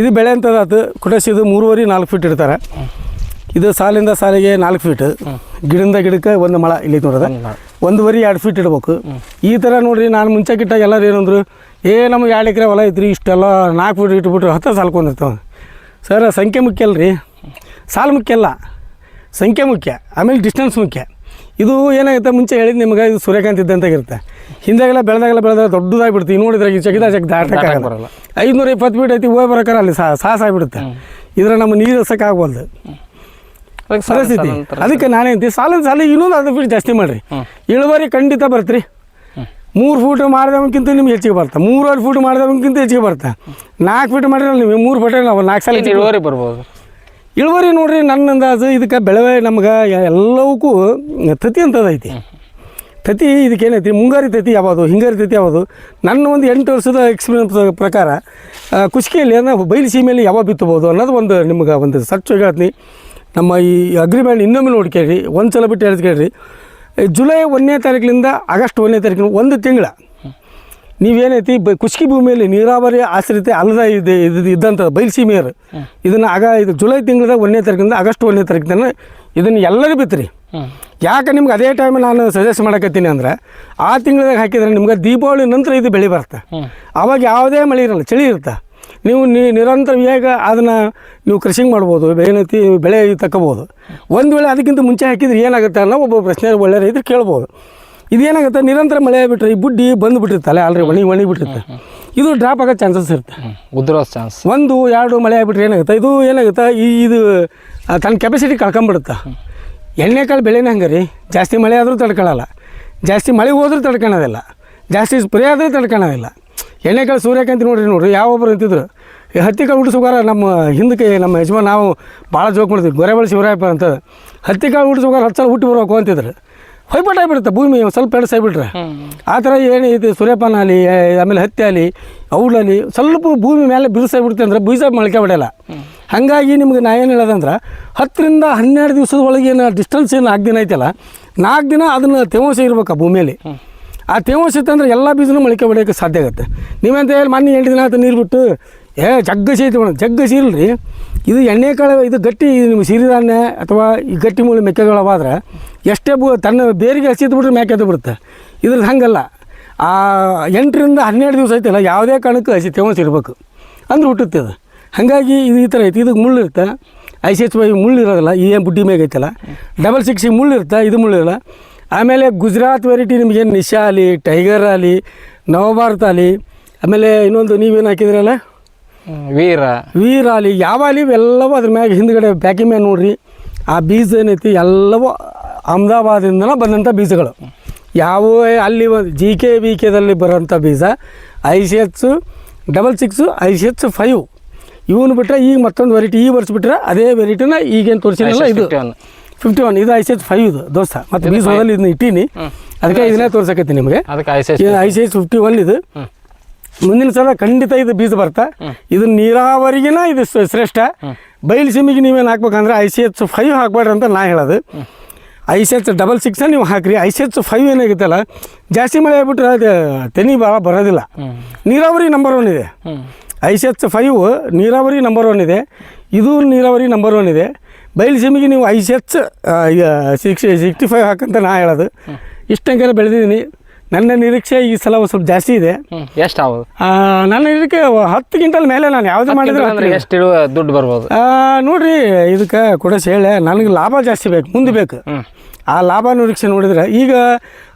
ಇದು ಬೆಳೆ ಅಂತದಾತು ಕುಟಸಿದು ಮೂರುವರೆ ನಾಲ್ಕು ಫೀಟ್ ಇಡ್ತಾರೆ. ಇದು ಸಾಲಿಂದ ಸಾಲಿಗೆ ನಾಲ್ಕು ಫೀಟ್ ಗಿಡದಿಂದ ಗಿಡಕ್ಕೆ ಒಂದು ಮಳ ಇಲ್ಲಿ ನೋಡೋದ. ಒಂದುವರೆ ಎರಡು ಫೀಟ್ ಇಡ್ಬೇಕು. ಈ ಥರ ನೋಡಿರಿ ನಾನು ಮುಂಚೆ ಕಿಟ್ಟಾಗ ಎಲ್ಲರೂ ಏನಂದ್ರು ಏ ನಮಗೆ ಎರಡು ಎಕರೆ ಹೊಲ ಐತ್ರಿ ಇಷ್ಟೆಲ್ಲ ನಾಲ್ಕು ಫೀಟ್ ಇಟ್ಬಿಟ್ರೆ ಹತ್ತು ಸಾಲ್ಕೊಂಡಿರ್ತಾವೆ ಸರ್ ಸಂಖ್ಯೆ ಮುಖ್ಯ ಅಲ್ರಿ? ಸಾಲು ಮುಖ್ಯ ಅಲ್ಲ. ಸಂಖ್ಯೆ ಮುಖ್ಯ ಆಮೇಲೆ ಡಿಸ್ಟೆನ್ಸ್ ಮುಖ್ಯ. ಇದು ಏನಾಗುತ್ತೆ ಮುಂಚೆ ಹೇಳಿದ್ ನಿಮಗೆ ಇದು ಸೂರ್ಯಕಾಂತ ಇದ್ದಂತಾಗಿರುತ್ತೆ ಹಿಂದೆಗೆಲ್ಲ ಬೆಳೆದಾಗೆಲ್ಲ ಬೆಳೆದಾಗ ದೊಡ್ಡದಾಗಿ ಬಿಡ್ತೀವಿ ನೋಡಿದ್ರೆ ಈ ಚಕಿದ ಚಕ್ ದಾಟಕ್ಕಾಗಲ್ಲ ಬರಲ್ಲ. ಐದುನೂರ ಇಪ್ಪತ್ತು ಫೀಟ್ ಐತಿ ಹೋಗಿ ಬರೋಕಾರ ಅಲ್ಲಿ ಸಾ ಸಾಹಸ ಆಗ್ಬಿಡುತ್ತೆ. ಇದರ ನಮ್ಮ ನೀರು ಸರಿ ಪರಿಸ್ಥಿತಿ. ಅದಕ್ಕೆ ನಾನೇಂತಿ ಸಾಲಿನ ಸಾಲ ಇನ್ನೊಂದು ಅರ್ಧ ಫೀಟ್ ಜಾಸ್ತಿ ಮಾಡಿರಿ. ಇಳುವರಿ ಖಂಡಿತ ಬರ್ತ್ರಿ. ಮೂರು ಫೂಟ್ ಮಾಡಿದವನಕ್ಕಿಂತ ನಿಮ್ಗೆ ಹೆಚ್ಚಿಗೆ ಬರ್ತಾ ಮೂರುವರೆ ಫೂಟ್ ಮಾಡಿದವನಕ್ಕಿಂತ ಹೆಚ್ಚಿಗೆ ಬರ್ತಾ ನಾಲ್ಕು ಫೀಟ್ ಮಾಡಿದ್ರೆ ನೀವು ಮೂರು ಫೋಟೋ ನಾವು ನಾಲ್ಕು ಸಲ ಇಳುವರಿ ಬರ್ಬೋದು. ಇಳುವರಿ ನೋಡ್ರಿ ನನ್ನ ಅಂದಾಜು ಇದಕ್ಕೆ ಬೆಳವೆ ನಮ್ಗೆ ಎಲ್ಲವಕ್ಕೂ ತತಿ ಅಂತದೈತಿ ತತಿ ಇದಕ್ಕೆ ಏನೈತಿ ಮುಂಗಾರಿ ತತಿ ಯಾವುದು? ಹಿಂಗಾರಿ ತತಿ ಯಾವುದು? ನನ್ನ ಒಂದು ಎಂಟು ವರ್ಷದ ಎಕ್ಸ್ಪೀರಿಯನ್ಸ್ ಪ್ರಕಾರ ಅಂದರೆ ಅಂದ್ರೆ ಬಯಲು ಸೀಮೆಯಲ್ಲಿ ಯಾವಾಗ ಬಿತ್ತಬೋದು ಅನ್ನೋದು ಒಂದು ನಿಮ್ಗೆ ಒಂದು ಸರ್ಚ್ ಹೇಳ್ತೀನಿ. ನಮ್ಮ ಈ ಅಗ್ರಿಮೆಂಟ್ ಇನ್ನೊಮ್ಮೆ ನೋಡ್ಕೇಳಿ ಒಂದು ಸಲ ಬಿಟ್ಟು ಹೇಳ್ಕೇಳ್ರಿ ಜುಲೈ ಒಂದನೇ ತಾರೀಕಿನಿಂದ ಆಗಸ್ಟ್ ಒಂದನೇ ತಾರೀಕಿನ ಒಂದು ತಿಂಗಳ. ನೀವೇನೈತಿ ಬ ಕುಸ್ಕಿ ಭೂಮಿಯಲ್ಲಿ ನೀರಾವರಿ ಆಶ್ರಿತ ಅಲ್ಲದ ಇದೆ, ಇದು ಇದ್ದಂಥ ಬಯಲುಸೀಮೆಯರು ಇದನ್ನು ಆಗ ಇದು ಜುಲೈ ತಿಂಗಳದ ಒಂದನೇ ತಾರೀಕಿಂದ ಆಗಸ್ಟ್ ಒಂದನೇ ತಾರೀಕು ತನಕ ಇದನ್ನು ಎಲ್ಲರೂ ಬಿತ್ತಿರಿ. ಯಾಕೆ ನಿಮ್ಗೆ ಅದೇ ಟೈಮಲ್ಲಿ ನಾನು ಸಜೆಸ್ಟ್ ಮಾಡಕತ್ತೀನಿ ಅಂದ್ರೆ, ಆ ತಿಂಗಳದಾಗ ಹಾಕಿದ್ರೆ ನಿಮ್ಗೆ ದೀಪಾವಳಿ ನಂತರ ಇದು ಬೆಳೆ ಬರುತ್ತೆ. ಅವಾಗ ಯಾವುದೇ ಮಳೆ ಇರಲ್ಲ, ಚಳಿ ಇರುತ್ತೆ? ನೀವು ನಿರಂತರ ಬೇಗ ಅದನ್ನು ನೀವು ಕೃಷಿಂಗ್ ಮಾಡ್ಬೋದು ಏನೈತಿ ಬೆಳೆ ತಗೋಬೋದು ಒಂದು ವೇಳೆ ಅದಕ್ಕಿಂತ ಮುಂಚೆ ಹಾಕಿದ್ರೆ ಏನಾಗುತ್ತೆ ಅನ್ನೋ ಒಬ್ಬ ಪ್ರಶ್ನೆ ಒಳ್ಳೆ ರೈತರು ಕೇಳ್ಬೋದು. ಇದೇನಾಗುತ್ತೆ? ನಿರಂತರ ಮಳೆ ಆಗಿಬಿಟ್ರೆ ಈ ಬುಡ್ಡಿ ಬಂದುಬಿಟ್ಟಿರ್ತಲ್ಲ ಆಲ್ರೆಡಿ ಒಣಗಿ ಒಣಗಿ ಬಿಟ್ಟಿರುತ್ತೆ ಇದು ಡ್ರಾಪ್ ಆಗೋ ಚಾನ್ಸಸ್ ಇರುತ್ತೆ. ಉದ್ರೋ ಉದುರೋ ಚಾನ್ಸ್ ಒಂದು ಎರಡು ಮಳೆ ಆಗಿಬಿಟ್ರೆ ಏನಾಗುತ್ತೆ? ಇದು ಏನಾಗುತ್ತೆ? ಈ ಇದು ತನ್ನ ಕೆಪಾಸಿಟಿ ಕಳ್ಕೊಂಬಿಡುತ್ತೆ? ಎಣ್ಣೆಕಾಳು ಬೆಳೆನೇ ಹಂಗೆ ರೀ. ಜಾಸ್ತಿ ಮಳೆ ಆದರೂ ತಡ್ಕೊಳ್ಳಲ್ಲ ಜಾಸ್ತಿ ಮಳೆ ಹೋದರೂ ತಡ್ಕೊಳ್ಳೋದಿಲ್ಲ ಜಾಸ್ತಿ ಸ್ಪ್ರೇ ಆದರೂ ತಡ್ಕೊಳ್ಳೋದಿಲ್ಲ ಎಣ್ಣೆಕಾಳು ಸೂರ್ಯಕಾಂತಿ ನೋಡ್ರಿ ನೋಡ್ರಿ. ಯಾವೊಬ್ಬರು ಅಂತಿದ್ರು. ಈ ಹತ್ತಿ ಕಾಳು ಹುಟ್ಟಿಸೋಗಾರ ನಮ್ಮ ಹಿಂದಕ್ಕೆ ನಮ್ಮ ಯಜಮಾನ್ ನಾವು ಭಾಳ ಜೋಕ್ ಮಾಡ್ತೀವಿ. ಗೊರೆಬಳ ಶಿವರಾಯಪ್ಪ ಅಂತ. ಹತ್ತಿ ಕಾಳು ಹುಟ್ಟಿಸೋಗಾರ ಹತ್ತು ಸಲ ಹುಟ್ಟಿ ಬರಬೇಕು ಅಂತಿದ್ರು. ಹೊಯ್ಪಟ್ ಆಗಿಬಿಡುತ್ತೆ ಭೂಮಿ ಸ್ವಲ್ಪ ಎಡ್ಸ್ ಬಿಟ್ರೆ ಆ ಥರ ಏನು ಇದು ಸೂರ್ಯಪಾನ ಆಗಲಿ ಆಮೇಲೆ ಹತ್ತಿ ಆಲಿ ಅವಳಲ್ಲಿ ಸ್ವಲ್ಪ ಭೂಮಿ ಮೇಲೆ ಬಿರುಸಾಗ್ಬಿಡುತ್ತೆ ಅಂದ್ರೆ ಬೀಜ ಮೊಳಕೆ ಬಿಡೋಲ್ಲ. ಹಾಗಾಗಿ ನಿಮ್ಗೆ ನಾ ಏನು ಹೇಳೋದಂದ್ರೆ ಹತ್ತರಿಂದ ಹನ್ನೆರಡು ದಿವಸದ ಒಳಗೆ ಏನು ಡಿಸ್ಟೆನ್ಸ್ ಏನು ನಾಲ್ಕು ದಿನ ಐತಲ್ಲ ನಾಲ್ಕು ದಿನ ಅದನ್ನು ತೇವಾಂಶ ಇರ್ಬೇಕು ಆ ಭೂಮಿಯಲ್ಲಿ. ಆ ತೇವಾಂಶ ಇತ್ತಂದ್ರೆ ಎಲ್ಲ ಬೀಜನೂ ಮೊಳಕೆ ಬಿಡೋಕ್ಕೆ ಸಾಧ್ಯ ಆಗುತ್ತೆ. ಅಂತ ಹೇಳಿ ಮೊನ್ನೆ ಎಂಟು ದಿನ ಆಯ್ತು ನೀರು ಬಿಟ್ಟು ಏ, ಜಗ್ಗ ಸೀತಿ ಮೇಡಮ್, ಜಗ್ಗ ಸೀಲ್ರಿ ಇದು ಎಣ್ಣೆ ಕಾಳು, ಇದು ಗಟ್ಟಿ ನಿಮ್ಮ ಸಿರಿಧಾನ್ಯ ಅಥವಾ ಈ ಗಟ್ಟಿ ಮೂಳೆ ಮೆಕ್ಕೆಜೋಳವಾದ್ರೆ ಎಷ್ಟೇ ಬೂ, ತನ್ನ ಬೇರಿಗೆ ಹಸಿದು ಬಿಟ್ರೆ ಮ್ಯಾಕೆ ಎದ್ದು ಬಿಡುತ್ತೆ. ಇದ್ರದ್ದು ಹಂಗಲ್ಲ. ಆ, ಎಂಟರಿಂದ ಹನ್ನೆರಡು ದಿವಸ ಐತಲ್ಲ, ಯಾವುದೇ ಕಾರಣಕ್ಕೂ ಹಸಿ ತೇವಾಂಶ ಇರಬೇಕು. ಅಂದ್ರೆ ಹುಟ್ಟುತ್ತೆ ಅದು. ಹಾಗಾಗಿ ಇದು ಈ ಥರ ಐತಿ. ಇದಕ್ಕೆ ಮುಳ್ಳು ಇರುತ್ತೆ. ಐ ಸಿ ಎಚ್ ವೈ ಮುಳ್ಳು ಇರೋದಿಲ್ಲ, ಈ ಏನು ಬುಡ್ಡಿ ಮೇಗೆ ಐತಲ್ಲ, ಡಬಲ್ ಸಿಕ್ಸಿಗೆ ಮುಳ್ಳು ಇರುತ್ತೆ, ಇದು ಮುಳ್ಳು ಇರಲ್ಲ. ಆಮೇಲೆ ಗುಜರಾತ್ ವೆರೈಟಿ ನಿಮಗೇನು ನಿಶಾ ಆಗಲಿ ಟೈಗರ್ ಆಲಿ ನವಭಾರತ ಆಲಿ ಆಮೇಲೆ ಇನ್ನೊಂದು ನೀವೇನು ಹಾಕಿದ್ರಲ್ಲ. ವೀರ. ವೀರ ಅಲಿ ಯಾವ ಅಲಿ ಇವೆಲ್ಲವೂ ಅದ್ರ ಮ್ಯಾಗ ಹಿಂದ್ಗಡೆ ಪ್ಯಾಕಿಂಗ್ ಮ್ಯಾಗ ನೋಡ್ರಿ. ಆ ಬೀಜ ಏನೈತಿ ಎಲ್ಲವೂ ಅಹಮದಾಬಾದಿಂದನೇ ಬಂದಂಥ ಬೀಜಗಳು. ಯಾವ ಅಲ್ಲಿ ಜಿ ಕೆ ಬಿ ಕೆದಲ್ಲಿ ಬರೋಂಥ ಬೀಜ I C H double six I C H five ಇವನು ಬಿಟ್ಟರೆ ಈಗ ಮತ್ತೊಂದು ವೆರೈಟಿ ಈ ವರ್ಷ ಬಿಟ್ಟರೆ ಅದೇ ವೆರೈಟಿನ ಈಗೇನು ತೋರಿಸಿಲ್ಲ ಇದು. 51. ಫಿಫ್ಟಿ ಒನ್ ಇದು ಐ ಸಿ ಎಚ್ ಫೈವ್ ಇದು ದೋಸ್ತ. ಮತ್ತು ಬೀಜದಲ್ಲಿ ಇದನ್ನ ಇಟ್ಟೀನಿ. ಅದಕ್ಕೆ ಇದನ್ನೇ ತೋರ್ಸಕತ್ತಿ ನಿಮಗೆ. I C H fifty one ಇದು. ಮುಂದಿನ ಸಲ ಖಂಡಿತ ಇದು ಬೀಜ ಬರ್ತಾ. ಇದು ನೀರಾವರಿಗಿನ ಇದು ಶ್ರ- ಶ್ರೇಷ್ಠ. ಬಯಲು ಸೀಮೆಗೆ ನೀವೇನು ಹಾಕ್ಬೇಕಂದ್ರೆ ಐ ಸಿ ಎಚ್ ಫೈವ್ ಹಾಕ್ಬೇಡ್ರಿ ಅಂತ ನಾ ಹೇಳೋದು. I C H double six ನೀವು ಹಾಕ್ರಿ. ಐ ಸಿ ಎಚ್ ಫೈವ್ ಏನಾಗುತ್ತಲ್ಲ ಜಾಸ್ತಿ ಮಳೆ ಆಗ್ಬಿಟ್ರೆ ಅದು ತೆನಿ ಭಾಳ ಬರೋದಿಲ್ಲ. ನೀರಾವರಿ ನಂಬರ್ ಒನ್ ಇದೆ. ಐ ಸಿ ಎಚ್ ಫೈವ್ ನೀರಾವರಿ ನಂಬರ್ ಒನ್ ಇದೆ. ಇದು ನೀರಾವರಿ ನಂಬರ್ ಒನ್ ಇದೆ. ಬಯಲು ಸೀಮೆಗೆ ನೀವು I C H six sixty five ಹಾಕಂತ ನಾ ಹೇಳೋದು. ಇಷ್ಟಂಗೆಲ್ಲ ಬೆಳೆದಿದ್ದೀನಿ. ನನ್ನ ನಿರೀಕ್ಷೆ ಈ ಸಲ ಒಂದು ಸ್ವಲ್ಪ ಜಾಸ್ತಿ ಇದೆ. ಎಷ್ಟು ಆಗೋದು ನನ್ನ ನಿರೀಕ್ಷೆ ಹತ್ತು ಕ್ವಿಂಟಲ್ ಮೇಲೆ ನಾನು ಯಾವ್ದು ಮಾಡಿದ್ರೆ ಅಂದ್ರೆ ಎಷ್ಟು ದುಡ್ಡು ಬರ್ಬೋದು? ನೋಡ್ರಿ ಇದಕ್ಕೆ ಕೂಡ ಹೇಳಿ ನನಗೆ ಲಾಭ ಜಾಸ್ತಿ ಬೇಕು ಮುಂದೆ ಬೇಕು. ಆ ಲಾಭ ನಿರೀಕ್ಷೆ ನೋಡಿದ್ರೆ ಈಗ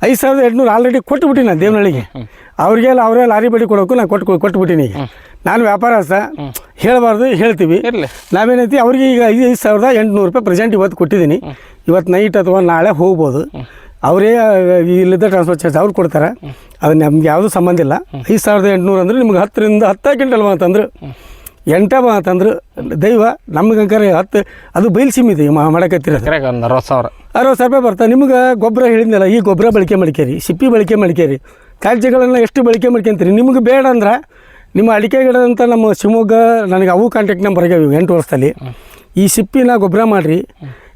ಐದು ಸಾವಿರದ ಎಂಟುನೂರು ಆಲ್ರೆಡಿ ಕೊಟ್ಟುಬಿಟ್ಟಿನಿ ನಾನು ದೇವನಹಳ್ಳಿಗೆ ಅವ್ರಿಗೆಲ್ಲ ಅವರೇ ಲಾರಿ ಬಡಿ ಕೊಡೋಕ್ಕೂ ನಾನು ಕೊಟ್ಟು ಕೊಟ್ಬಿಟ್ಟಿನಿ ಈಗ. ನಾನು ವ್ಯಾಪಾರಸ್ಥ ಹೇಳಬಾರ್ದು ಹೇಳ್ತೀವಿ. ನಾವೇನೈತಿ ಅವ್ರಿಗೆ ಈಗ ಐದು ಐದು ಸಾವಿರದ ಎಂಟುನೂರು ರೂಪಾಯಿ ಪ್ರೆಸೆಂಟ್ ಇವತ್ತು ಕೊಟ್ಟಿದ್ದೀನಿ ಇವತ್ತು ನೈಟ್ ಅಥವಾ ನಾಳೆ ಹೋಗ್ಬೋದು. ಅವರೇ ಇಲ್ಲಿದ್ದ ಟ್ರಾನ್ಸ್ಫರ್ ಚಾರ್ಜ್ ಅವ್ರು ಕೊಡ್ತಾರೆ. ಅದು ನಮ್ಗೆ ಯಾವುದೂ ಸಂಬಂಧ ಇಲ್ಲ. ಐದು ಸಾವಿರದ ಎಂಟುನೂರು ಅಂದ್ರೆ ನಿಮ್ಗೆ ಹತ್ತರಿಂದ ಹತ್ತು ಕ್ವಿಂಟಲ್ ಅಂತಂದ್ರೆ ಎಂಟ ಅಂತಂದ್ರೆ ದೈವ ನಮ್ಗೆ ಅಂಕರೆ ಹತ್ತು ಅದು ಬೈಲ್ ಸೀಮಿದೆ ಮಾಡಕತ್ತಿರ ಅಂತಾರೆ ಒಂದು ಅರವತ್ತು ಸಾವಿರ. ಅರವತ್ತು ಸಾವಿರ ರೂಪಾಯಿ ಬರ್ತಾ ನಿಮ್ಗೆ ಗೊಬ್ಬರ ಹೇಳಿದ್ನಲ್ಲ ಈ ಗೊಬ್ಬರ ಬಳಕೆ ಮಾಡ್ಕೇರಿ ಸಿಪ್ಪಿ ಬಳಕೆ ಮಾಡ್ಕೇರಿ ತ್ಯಾಜ್ಯಗಳನ್ನು ಎಷ್ಟು ಬಳಕೆ ಮಾಡ್ಕೊಂತೀರಿ ನಿಮ್ಗೆ ಬೇಡ ಅಂದ್ರೆ ನಿಮ್ಮ ಅಡಿಕೆ ಗಿಡದಂಥ ನಮ್ಮ ಶಿವಮೊಗ್ಗ ನನಗೆ ಅವು ಕಾಂಟ್ಯಾಕ್ಟ್ ನಂಬರ್ಗೆ ಆಗ್ಯಾವ ಎಂಟು ವರ್ಷದಲ್ಲಿ. ಈ ಸಿಪ್ಪಿನ ಗೊಬ್ಬರ ಮಾಡಿರಿ.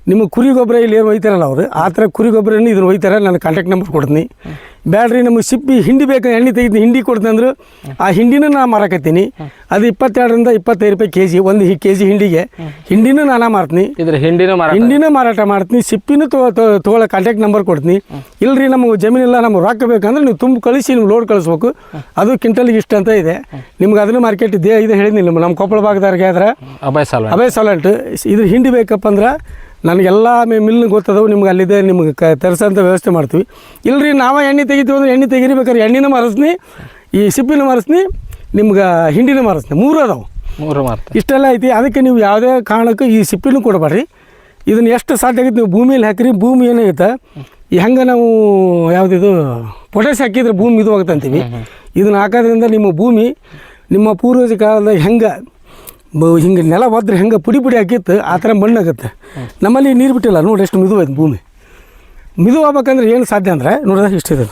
ನಿಮ್ಮ ಕುರಿ ಗೊಬ್ಬರ ಇಲ್ಲಿ ಏನು ಒಯ್ತಾರಲ್ಲ ಅವರು ಆ ಥರ ಕುರಿ ಗೊಬ್ಬರನ ಇದನ್ನು ಒಯ್ತಾರೆ ನಾನು ಕಾಂಟ್ಯಾಕ್ಟ್ ನಂಬರ್ ಕೊಡ್ತೀನಿ. ಬ್ಯಾಡ್ರಿ ನಮಗೆ ಸಿಪ್ಪಿ ಹಿಂಡಿ ಬೇಕು ಎಣ್ಣೆ ತೆಗೆದು ಹಿಂಡಿ ಕೊಡ್ತೀನಿ ಅಂದ್ರೆ ಆ ಹಿಂಡಿನ ನಾನು ಮಾರಕತ್ತೀನಿ. ಅದು ಇಪ್ಪತ್ತೆರಡರಿಂದ ಇಪ್ಪತ್ತೈದು ರೂಪಾಯಿ ಕೆ ಜಿ ಒಂದು ಕೆ ಜಿ ಹಿಂಡಿಗೆ. ಹಿಂಡಿನೂ ನಾನು ಮಾರ್ತೀನಿ. ಇದ್ರ ಹಿಂಡಿನ ಮಾರಾಟ. ಹಿಂಡಿನ ಮಾರಾಟ ಮಾಡ್ತೀನಿ ಸಿಪ್ಪಿನೂ ತೊಗೊಳ್ಳೋ ತಗೋ- ತಗೊಳ್ಳೋ ಕಾಂಟ್ಯಾಕ್ಟ್ ನಂಬರ್ ಕೊಡ್ತೀನಿ. ಇಲ್ಲರಿ ನಮಗೆ ಜಮೀನಿಲ್ಲ ನಮ್ಗೆ ರೊಕ್ಕ ಬೇಕಂದ್ರೆ ನೀವು ತುಂಬ ಕಳಿಸಿ ನೀವು ಲೋಡ್ ಕಳಿಸ್ಬೇಕು. ಅದು ಕ್ವಿಂಟಲ್ಗೆ ಇಷ್ಟ ಅಂತ ಇದೆ. ನಿಮ್ಗೆ ಅದನ್ನು ಮಾರ್ಕೆಟ್ ಇದೆ ಇದು ಹೇಳಿದ್ನಿಲ್ಲ ನಿಮ್ಮ ನಮ್ಮ ಕೊಪ್ಪಳ ಭಾಗದವ್ರಿಗೆ ಆದ್ರೆ. ಅಭಯ ಸಾಲ ಅಭಯ ಸಾಲಂಟು ಇದ್ರ ಹಿಂಡಿ ಬೇಕಪ್ಪ ಅಂದ್ರೆ ನನಗೆಲ್ಲ ಮಿಲ್ ಗೊತ್ತದವು ನಿಮ್ಗೆ ಅಲ್ಲಿದೆ ನಿಮ್ಗೆ ಕ ತರಿಸೋಂಥ ವ್ಯವಸ್ಥೆ ಮಾಡ್ತೀವಿ. ಇಲ್ಲರಿ ನಾವೇ ಎಣ್ಣೆ ತೆಗಿತೀವಿ ಅಂದ್ರೆ ಎಣ್ಣೆ ತೆಗಿರಿಬೇಕಾದ್ರೆ ಎಣ್ಣೆನ ಎಣ್ಣೆನೂ ಮಾರಿಸ್ನಿ ಈ ಸಿಪ್ಪಿನ ಮಾರಿಸ್ನಿ ನಿಮ್ಗೆ ಹಿಂಡಿನ ಮಾರಿಸ್ನಿ. ಮೂರು ಅದಾವೆ. ಮೂರು ಮಾರ್ತ. ಇಷ್ಟೆಲ್ಲ ಐತಿ. ಅದಕ್ಕೆ ನೀವು ಯಾವುದೇ ಕಾರಣಕ್ಕೂ ಈ ಸಿಪ್ಪಿನೂ ಕೊಡಬೇಡ್ರಿ. ಇದನ್ನು ಎಷ್ಟು ಸಾಧ್ಯ ಆಗೈತೆ ನೀವು ಭೂಮಿಯಲ್ಲಿ ಹಾಕಿರಿ ಭೂಮಿ ಏನಾಗುತ್ತೆ ಈ ಹಂಗೆ ನಾವು ಯಾವುದಿದು ಪೊಟ್ಯಾಸ್ ಹಾಕಿದ್ರೆ ಭೂಮಿ ಇದು ಅಂತೀವಿ ಇದನ್ನು ಹಾಕೋದ್ರಿಂದ ನಿಮ್ಮ ಭೂಮಿ ನಿಮ್ಮ ಪೂರ್ವಜ ಕಾಲದಾಗ ಹೆಂಗೆ ಬ- ಹಿಂಗೆ ನೆಲ ಒದ್ರೆ ಹೆಂಗೆ ಪುಡಿ ಪುಡಿ ಹಾಕಿತ್ತು ಆ ಥರ ಮಣ್ಣಾಗುತ್ತೆ. ನಮ್ಮಲ್ಲಿ ನೀರು ಬಿಟ್ಟಿಲ್ಲ ನೋಡಿ ಎಷ್ಟು ಮಿದುವಾಯ್ತು ಭೂಮಿ. ಮಿದು ಆಗ್ಬೇಕಂದ್ರೆ ಏನು ಸಾಧ್ಯ ಅಂದ್ರೆ ನೋಡಿದ್ರೆ ಇಷ್ಟಿದೆ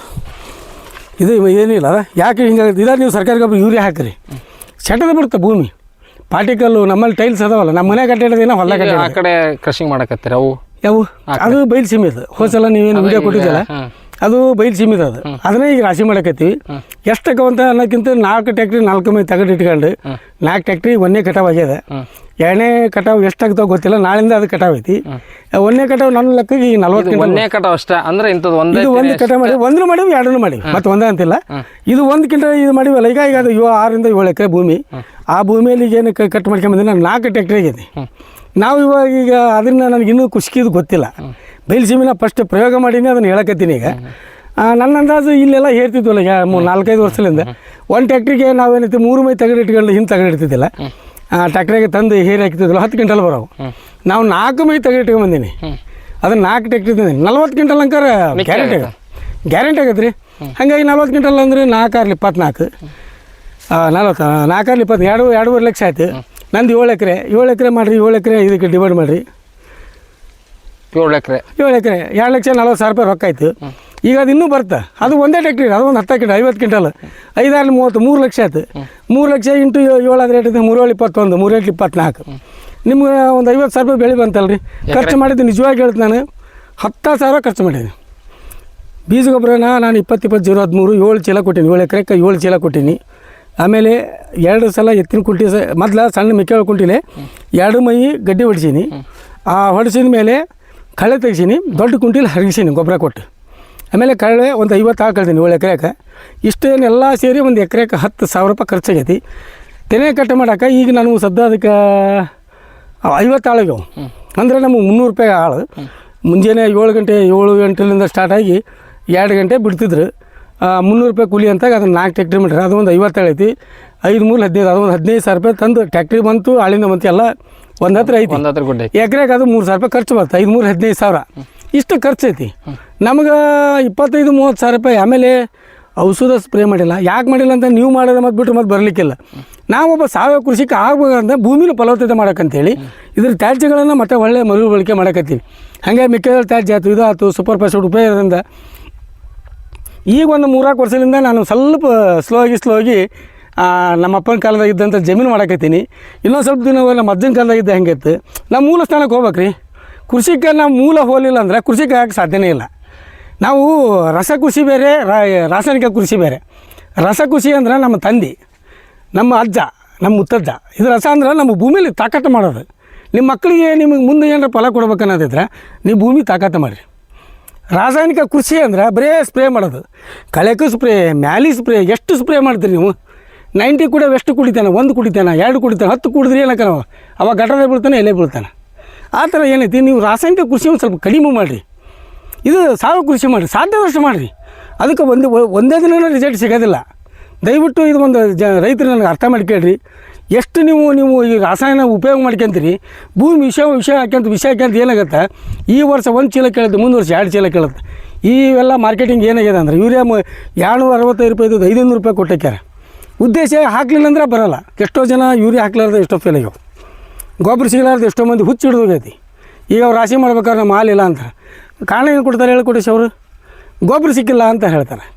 ಇದು. ಏನಿಲ್ಲ ಯಾಕೆ ಹಿಂಗಾಗುತ್ತೆ ಇದಾಗ ನೀವು ಸರ್ಕಾರಿ ಗೊಬ್ಬರ ಯೂರಿಯಾ ಹಾಕಿರಿ. ಸೆಟದ ಬಿಡುತ್ತೆ ಭೂಮಿ. ಪಾರ್ಟಿಕಲ್ಲು ನಮ್ಮಲ್ಲಿ ಟೈಲ್ಸ್ ಅದಾವಲ್ಲ ನಮ್ಮ ಮನೆ ಕಟ್ಟಿಡೋದೇನೋ ಹೊಲ ಕಟ್ಟಿಡ ಆ ಕಡೆ ಕೃಷಿ ಮಾಡಕತ್ತೀರ ಅವು? ಯಾವ? ಅದು ಬೈಲು ಸೀಮೆ ಅದು ಹೋಸಲ ನೀವೇನು ವಿಡಿಯೋ ಕೊಟ್ಟಿದ್ದಲ್ಲ ಅದು ಬೈಲು ಸೀಮಿತ ಅದು. ಅದನ್ನೇ ಈಗ ರಾಶಿ ಮಾಡಕತ್ತೀವಿ. ಎಷ್ಟು ಅಂತ ಅನ್ನೋಕ್ಕಿಂತ ನಾಲ್ಕು ಟ್ಯಾಕ್ಟ್ರಿ ನಾಲ್ಕು ಮೈ ತಗಡ್ ಇಟ್ಕೊಂಡು ನಾಲ್ಕು ಟ್ಯಾಕ್ಟ್ರಿ ಒಂದೇ ಕಟಾವ್ ಆಗ್ಯದ. ಎರಡನೇ ಕಟಾವ್ ಎಷ್ಟಾಗ್ತಾವ ಗೊತ್ತಿಲ್ಲ ನಾಳಿಂದ ಅದು ಕಟಾವ್ ಐತಿ. ಒಂದನೇ ಕಟಾವ್ ನನ್ನ ಲೆಕ್ಕಕ್ಕೆ ಈಗ ನಲ್ವತ್ತು ಇದು ಒಂದೇ ಕಟಾವ್ ಅಷ್ಟೇ ಅಂದ್ರೆ ಇಂಥದ್ದು ಒಂದೇ ಇದು ಒಂದು ಕಟಾವ್ ಮಾಡಿ ಒಂದನ್ನು ಮಾಡಿವಿ ಎರಡನ್ನೂ ಮಾಡಿ ಮತ್ತೆ ಒಂದೇ ಅಂತಿಲ್ಲ. ಇದು ಒಂದು ಕ್ವಿಂಟಲ್ ಇದು ಮಾಡಿವಲ್ಲ ಈಗ ಈಗ ಅದು ಇವ ಆರಿಂದ ಏಳು ಎಕರೆ ಭೂಮಿ. ಆ ಭೂಮಿಯಲ್ಲಿ ಈಗ ಏನು ಕಟ್ ಮಾಡ್ಕೊಂಬಂದ್ರೆ ನಾನು ನಾಲ್ಕು ಟ್ಯಾಕ್ಟ್ರಿ ಆಗೈತಿ ನಾವು ಇವಾಗ ಈಗ ಅದನ್ನ ನನಗೆ ಇನ್ನೂ ಕುಸ್ಕಿದು ಗೊತ್ತಿಲ್ಲ. ಬೈಲ್ ಸೀಮಿನ ಫಸ್ಟ್ ಪ್ರಯೋಗ ಮಾಡೀನಿ ಅದನ್ನು ಹೇಳಕತ್ತೀನಿ ಈಗ. ನನ್ನ ಅಂದಾಜು ಇಲ್ಲೆಲ್ಲ ಹೇಳ್ತಿದ್ವಲ್ಲ ಈಗ ನಾಲ್ಕೈದು ವರ್ಷದಿಂದ ಒಂದು ಟ್ಯಾಕ್ಟ್ರಿಗೆ ನಾವೇನೈತಿ ಮೂರು ಮೈ ತಗಡಿ ಇಟ್ಕೊಂಡು ಹಿಂದೆ ತಗಡಿ ಇಡ್ತಿದ್ದಿಲ್ಲ ಟ್ಯಾಕ್ಟ್ರಿಗೆ ತಂದು ಹೇರಿ ಹಾಕ್ತಿದ್ವಲ್ಲ ಹತ್ತು ಕ್ವಿಂಟಲ್ ಬರೋವು. ನಾವು ನಾಲ್ಕು ಮೈ ತಗಡು ಇಟ್ಕೊಂಬಂದೀನಿ ಅದನ್ನು ನಾಲ್ಕು ಟ್ಯಾಕ್ಟ್ರಿ ತಂದೀನಿ. ನಲ್ವತ್ತು ಕ್ವಿಂಟಲ್ ಅಂಕಾರ ಗ್ಯಾರಂಟಿ ಆಗ ಗ್ಯಾರಂಟಿ ಆಗತ್ತೆ ರೀ ಹಾಗಾಗಿ ನಲ್ವತ್ತು ಕ್ವಿಂಟಲ್ ನಾಲ್ಕು ನಾಲ್ಕಾರ್ಲಿ ಇಪ್ಪತ್ನಾಲ್ಕು. ನಲ್ವತ್ತು ನಾಲ್ಕಾರ್ಲಿ ಇಪ್ಪತ್ತು ಎರಡು ಎರಡೂವರೆ ಲಕ್ಷ ಆಯ್ತು. ನಂದು ಏಳು ಎಕರೆ. ಏಳು ಎಕರೆ ಮಾಡಿರಿ ಏಳು ಎಕರೆ ಇದಕ್ಕೆ ಡಿವೈಡ್ ಮಾಡಿರಿ. ಏಳು ಎಕರೆ. ಏಳು ಎಕರೆ. ಎರಡು ಲಕ್ಷ ನಲ್ವತ್ತು ಸಾವಿರ ರೂಪಾಯಿ ರೊಕ್ಕ ಆಯ್ತು. ಈಗ ಅದು ಇನ್ನೂ ಬರುತ್ತೆ. ಅದು ಒಂದೇ ಟ್ಯಾಕ್ಟ್ರಿ ಅದು ಒಂದು ಹತ್ತು ಕ್ವಿಂಟಲ್ ಐವತ್ತು ಕ್ವಿಂಟಲ್. ಐದಾರು ಮೂವತ್ತು ಮೂರು ಲಕ್ಷ ಆಯ್ತು. ಮೂರು ಲಕ್ಷ ಇಂಟು ಏಳು ಆದ್ರೆ ರೇಟ್ ಇದೆ ಮೂರು ಏಳು ಇಪ್ಪತ್ತೊಂದು ಮೂರು ಏಳು ಇಪ್ಪತ್ನಾಲ್ಕು. ನಿಮ್ಗೆ ಒಂದು ಐವತ್ತು ಸಾವಿರ ರೂಪಾಯಿ ಬೆಳೆ ಬಂತಲ್ರಿ? ಖರ್ಚು ಮಾಡಿದ್ದು ನಿಜವಾಗಿ ಹೇಳ್ತು ನಾನು. ಹತ್ತು ಸಾವಿರ ಖರ್ಚು ಮಾಡಿದ್ದೀನಿ. ಬೀಜ ಗೊಬ್ಬರನ ನಾನು ಇಪ್ಪತ್ತು ಇಪ್ಪತ್ತು ಜೀರೋ ಹದಿಮೂರು ಏಳು ಚೀಲ ಕೊಟ್ಟೀನಿ. ಏಳು ಎಕರೆಗೆ ಏಳು ಚೀಲ ಕೊಟ್ಟೀನಿ. ಆಮೇಲೆ ಎರಡು ಸಲ ಎತ್ತಿನ ಕುಂಟಿ ಸ ಮೊದ್ಲು ಸಣ್ಣ ಮೆಕ್ಕೆ ಕುಂಟಿಲೆ ಎರಡು ಮೈ ಗಡ್ಡೆ ಹೊಡಿಸೀನಿ. ಆ ಹೊಡಿಸಿದ ಮೇಲೆ ಕಳೆ ತೆಗೆಸೀನಿ ದೊಡ್ಡ ಕುಂಟಿಲಿ ಹರಗಿಸೀನಿ ಗೊಬ್ಬರ ಕೊಟ್ಟು. ಆಮೇಲೆ ಕಳೆ ಒಂದು ಐವತ್ತು ಹಾಕಳ್ತೀನಿ ಏಳು ಎಕರೆಗೆ. ಇಷ್ಟೇನೆಲ್ಲ ಸೇರಿ ಒಂದು ಎಕರೆಗೆ ಹತ್ತು ಸಾವಿರ ರೂಪಾಯಿ ಖರ್ಚಾಗೈತಿ. ತೆನೆ ಕಟ್ ಮಾಡೋಕೆ ಈಗ ನಾನು ಸದ್ದ ಅದಕ್ಕೆ ಐವತ್ತು ಆಳಿಗೆ ಅಂದರೆ ನಮಗೆ ಮುನ್ನೂರು ರೂಪಾಯಿ ಆಳು ಮುಂಜಾನೆ ಏಳು ಗಂಟೆ ಏಳು ಗಂಟೆಲಿಂದ ಸ್ಟಾರ್ಟ್ ಆಗಿ ಎರಡು ಗಂಟೆ ಬಿಡ್ತಿದ್ರು. ಮುನ್ನೂರು ರೂಪಾಯಿ ಕೂಲಿ ಅಂತಾಗ ಅದನ್ನು ನಾಲ್ಕು ಟ್ಯಾಕ್ಟ್ರಿ ಮಾಡ್ರಿ ಅದು ಒಂದು ಐವತ್ತು ಐತಿ ಐದು ಮೂರು ಹದಿನೈದು ಅದೊಂದು ಒಂದು ಹದಿನೈದು ಸಾವಿರ ರೂಪಾಯಿ ತಂದು ಟ್ಯಾಕ್ಟ್ರಿ ಬಂತು ಆಳಿಂದ ಬಂತು ಎಲ್ಲ ಒಂದು ಹತ್ರ ಐತಿ. ಒಂದು ಹತ್ರ ಗುಡ್ಡೆ ಎಕರೆಗೆ ಅದು ಮೂರು ಸಾವಿರ ರೂಪಾಯಿ ಖರ್ಚು ಬರುತ್ತೆ. ಐದು ಮೂರು ಹದಿನೈದು ಸಾವಿರ. ಇಷ್ಟು ಖರ್ಚು ಐತಿ. ನಮಗೆ ಇಪ್ಪತ್ತೈದು ಮೂವತ್ತು ಸಾವಿರ ರೂಪಾಯಿ ಆಮೇಲೆ ಔಷಧ ಸ್ಪ್ರೇ ಮಾಡಿಲ್ಲ. ಯಾಕೆ ಮಾಡಿಲ್ಲ ಅಂತ ನೀವು ಮಾಡೋದು ಮತ್ತೆ ಬಿಟ್ಟು ಮತ್ತೆ ಬರಲಿಕ್ಕಿಲ್ಲ. ನಾವೊಬ್ಬ ಸಾವಯವ ಕೃಷಿಗೆ ಆಗ್ಬೇಕಂದ್ರೆ ಭೂಮಿನ ಫಲವತ್ತತೆ ಮಾಡೋಕ್ಕಂತೇಳಿ ಇದ್ರ ತ್ಯಾಜ್ಯಗಳನ್ನು ಮತ್ತೆ ಒಳ್ಳೆ ಮರು ಬಳಕೆ ಮಾಡಕತ್ತೀವಿ. ಹಾಗೆ ಮಿಕ್ಕಿದ ತ್ಯಾಜ್ಯ ಆಯ್ತು ಇದು ಆಯ್ತು ಸೂಪರ್ ಫಾಸ್ಟ್ ಉಪಯೋಗದಿಂದ. ಈಗ ಒಂದು ಮೂರಾಕು ವರ್ಷದಿಂದ ನಾನು ಸ್ವಲ್ಪ ಸ್ಲೋ ಆಗಿ ಸ್ಲೋ ಆಗಿ ನಮ್ಮ ಅಪ್ಪನ ಕಾಲದಾಗ ಇದ್ದಂಥ ಜಮೀನು ಮಾಡಕತ್ತೀನಿ. ಇನ್ನೊಂದು ಸ್ವಲ್ಪ ದಿನ ನಮ್ಮ ಅಜ್ಜನ ಕಾಲದಾಗ ಇದ್ದ ಹೆಂಗೈತೆ? ನಾವು ಮೂಲ ಸ್ಥಾನಕ್ಕೆ ಹೋಗ್ಬೇಕ್ರಿ. ಕೃಷಿಗೆ ನಾವು ಮೂಲ ಹೋಗಲಿಲ್ಲ ಅಂದರೆ ಕೃಷಿಗೆ ಆಗಕ್ಕೆ ಸಾಧ್ಯನೇ ಇಲ್ಲ. ನಾವು ರಸ ಕೃಷಿ ಬೇರೆ ರಾಸಾಯನಿಕ ಕೃಷಿ ಬೇರೆ. ರಸ ಕೃಷಿ ಅಂದ್ರೆ ನಮ್ಮ ತಂದೆ, ನಮ್ಮ ಅಜ್ಜ, ನಮ್ಮ ಮುತ್ತಜ್ಜ. ಇದು ರಸ ಅಂದ್ರೆ ನಮ್ಮ ಭೂಮಿಲಿ ತಾಕತ್ತು ಮಾಡೋದು. ನಿಮ್ಮ ಮಕ್ಕಳಿಗೆ ನಿಮಗೆ ಮುಂದೆ ಏನಾರ ಫಲ ಕೊಡ್ಬೇಕು ಅನ್ನೋದಿದ್ರೆ ನೀವು ಭೂಮಿ ತಾಕತ್ತು ಮಾಡಿರಿ. ರಾಸಾಯನಿಕ ಕೃಷಿ ಅಂದ್ರೆ ಬರೇ ಸ್ಪ್ರೇ ಮಾಡೋದು. ಕಳೆಕು ಸ್ಪ್ರೇ, ಮ್ಯಾಲಿ ಸ್ಪ್ರೇ, ಎಷ್ಟು ಸ್ಪ್ರೇ ಮಾಡ್ತೀರಿ ನೀವು? ನೈಂಟಿ ಕೂಡ ಎಷ್ಟು ಕುಡಿತಾನೆ? ಒಂದು ಕುಡಿತಾನೆ? ಎರಡು ಕುಡಿತಾನೆ? ಹತ್ತು ಕುಡಿದ್ರೆ ಏನಕ್ಕ ನಾವು ಅವಾಗ ಗಟರೇ ಬೀಳ್ತಾನೆ, ಎಲೆ ಬೀಳ್ತಾನೆ. ಆ ಥರ ಏನೈತಿ? ನೀವು ರಾಸಾಯನಿಕ ಕೃಷಿ ಒಂದು ಸ್ವಲ್ಪ ಕಡಿಮೆ ಮಾಡಿರಿ. ಇದು ಸಾವು ಕೃಷಿ ಮಾಡಿರಿ ಸಾಧ್ಯದಷ್ಟು ಮಾಡಿರಿ. ಅದಕ್ಕೆ ಒಂದು ಒಂದೇ ದಿನ ರಿಸಲ್ಟ್ ಸಿಗೋದಿಲ್ಲ. ದಯವಿಟ್ಟು ಇದು ಒಂದು ಜ, ರೈತರು ನನಗೆ ಅರ್ಥ ಮಾಡ್ಕೇಳ್ರಿ ಎಷ್ಟು ನೀವು ನೀವು ಈ ರಾಸಾಯನ ಉಪಯೋಗ ಮಾಡ್ಕೊಂತೀರಿ? ಭೂಮಿ ವಿಷ ವಿಷ ಹಾಕ್ಯಂತ ವಿಷ ಹಾಕ್ಯಂತ ಏನಾಗುತ್ತೆ? ಈ ವರ್ಷ ಒಂದು ಚೀಲ ಕೇಳುತ್ತೆ, ಮುಂದೆ ವರ್ಷ ಎರಡು ಚೀಲ ಕೇಳುತ್ತೆ. ಇವೆಲ್ಲ ಮಾರ್ಕೆಟಿಂಗ್ ಏನಾಗಿದೆ ಅಂದ್ರೆ, ಯೂರಿಯಾ ಮ, ಎರಡುನೂರ ಅರವತ್ತೈದು ರೂಪಾಯಿದು ಐದುನೂರು ರೂಪಾಯಿ ಕೊಟ್ಟಕ್ಯಾರ. ಉದ್ದೇಶ ಹಾಕಲಿಲ್ಲ ಅಂದ್ರೆ ಬರೋಲ್ಲ. ಎಷ್ಟೋ ಜನ ಯೂರಿಯಾ ಹಾಕ್ಲಾರ್ದು ಎಷ್ಟೋ ಫೇಲ್ ಆಗ್ಯಾವ. ಗೊಬ್ಬರ ಸಿಗಲಾರ್ದು ಎಷ್ಟೋ ಮಂದಿ ಹುಚ್ಚು ಹಿಡಿದೋಗೈತಿ ಈಗ ಅವ್ರು ರಾಶಿ ಮಾಡ್ಬೇಕಾದ್ರೆ ನಮ್ಮ ಹಾಲಿಲ್ಲ ಅಂತ ಕಾರಣ ಏನು ಕೊಡ್ತಾರೆ ಹೇಳಿಕೊಡಿ ಅವರು ಗೊಬ್ಬರ ಸಿಕ್ಕಿಲ್ಲ ಅಂತ ಹೇಳ್ತಾರೆ.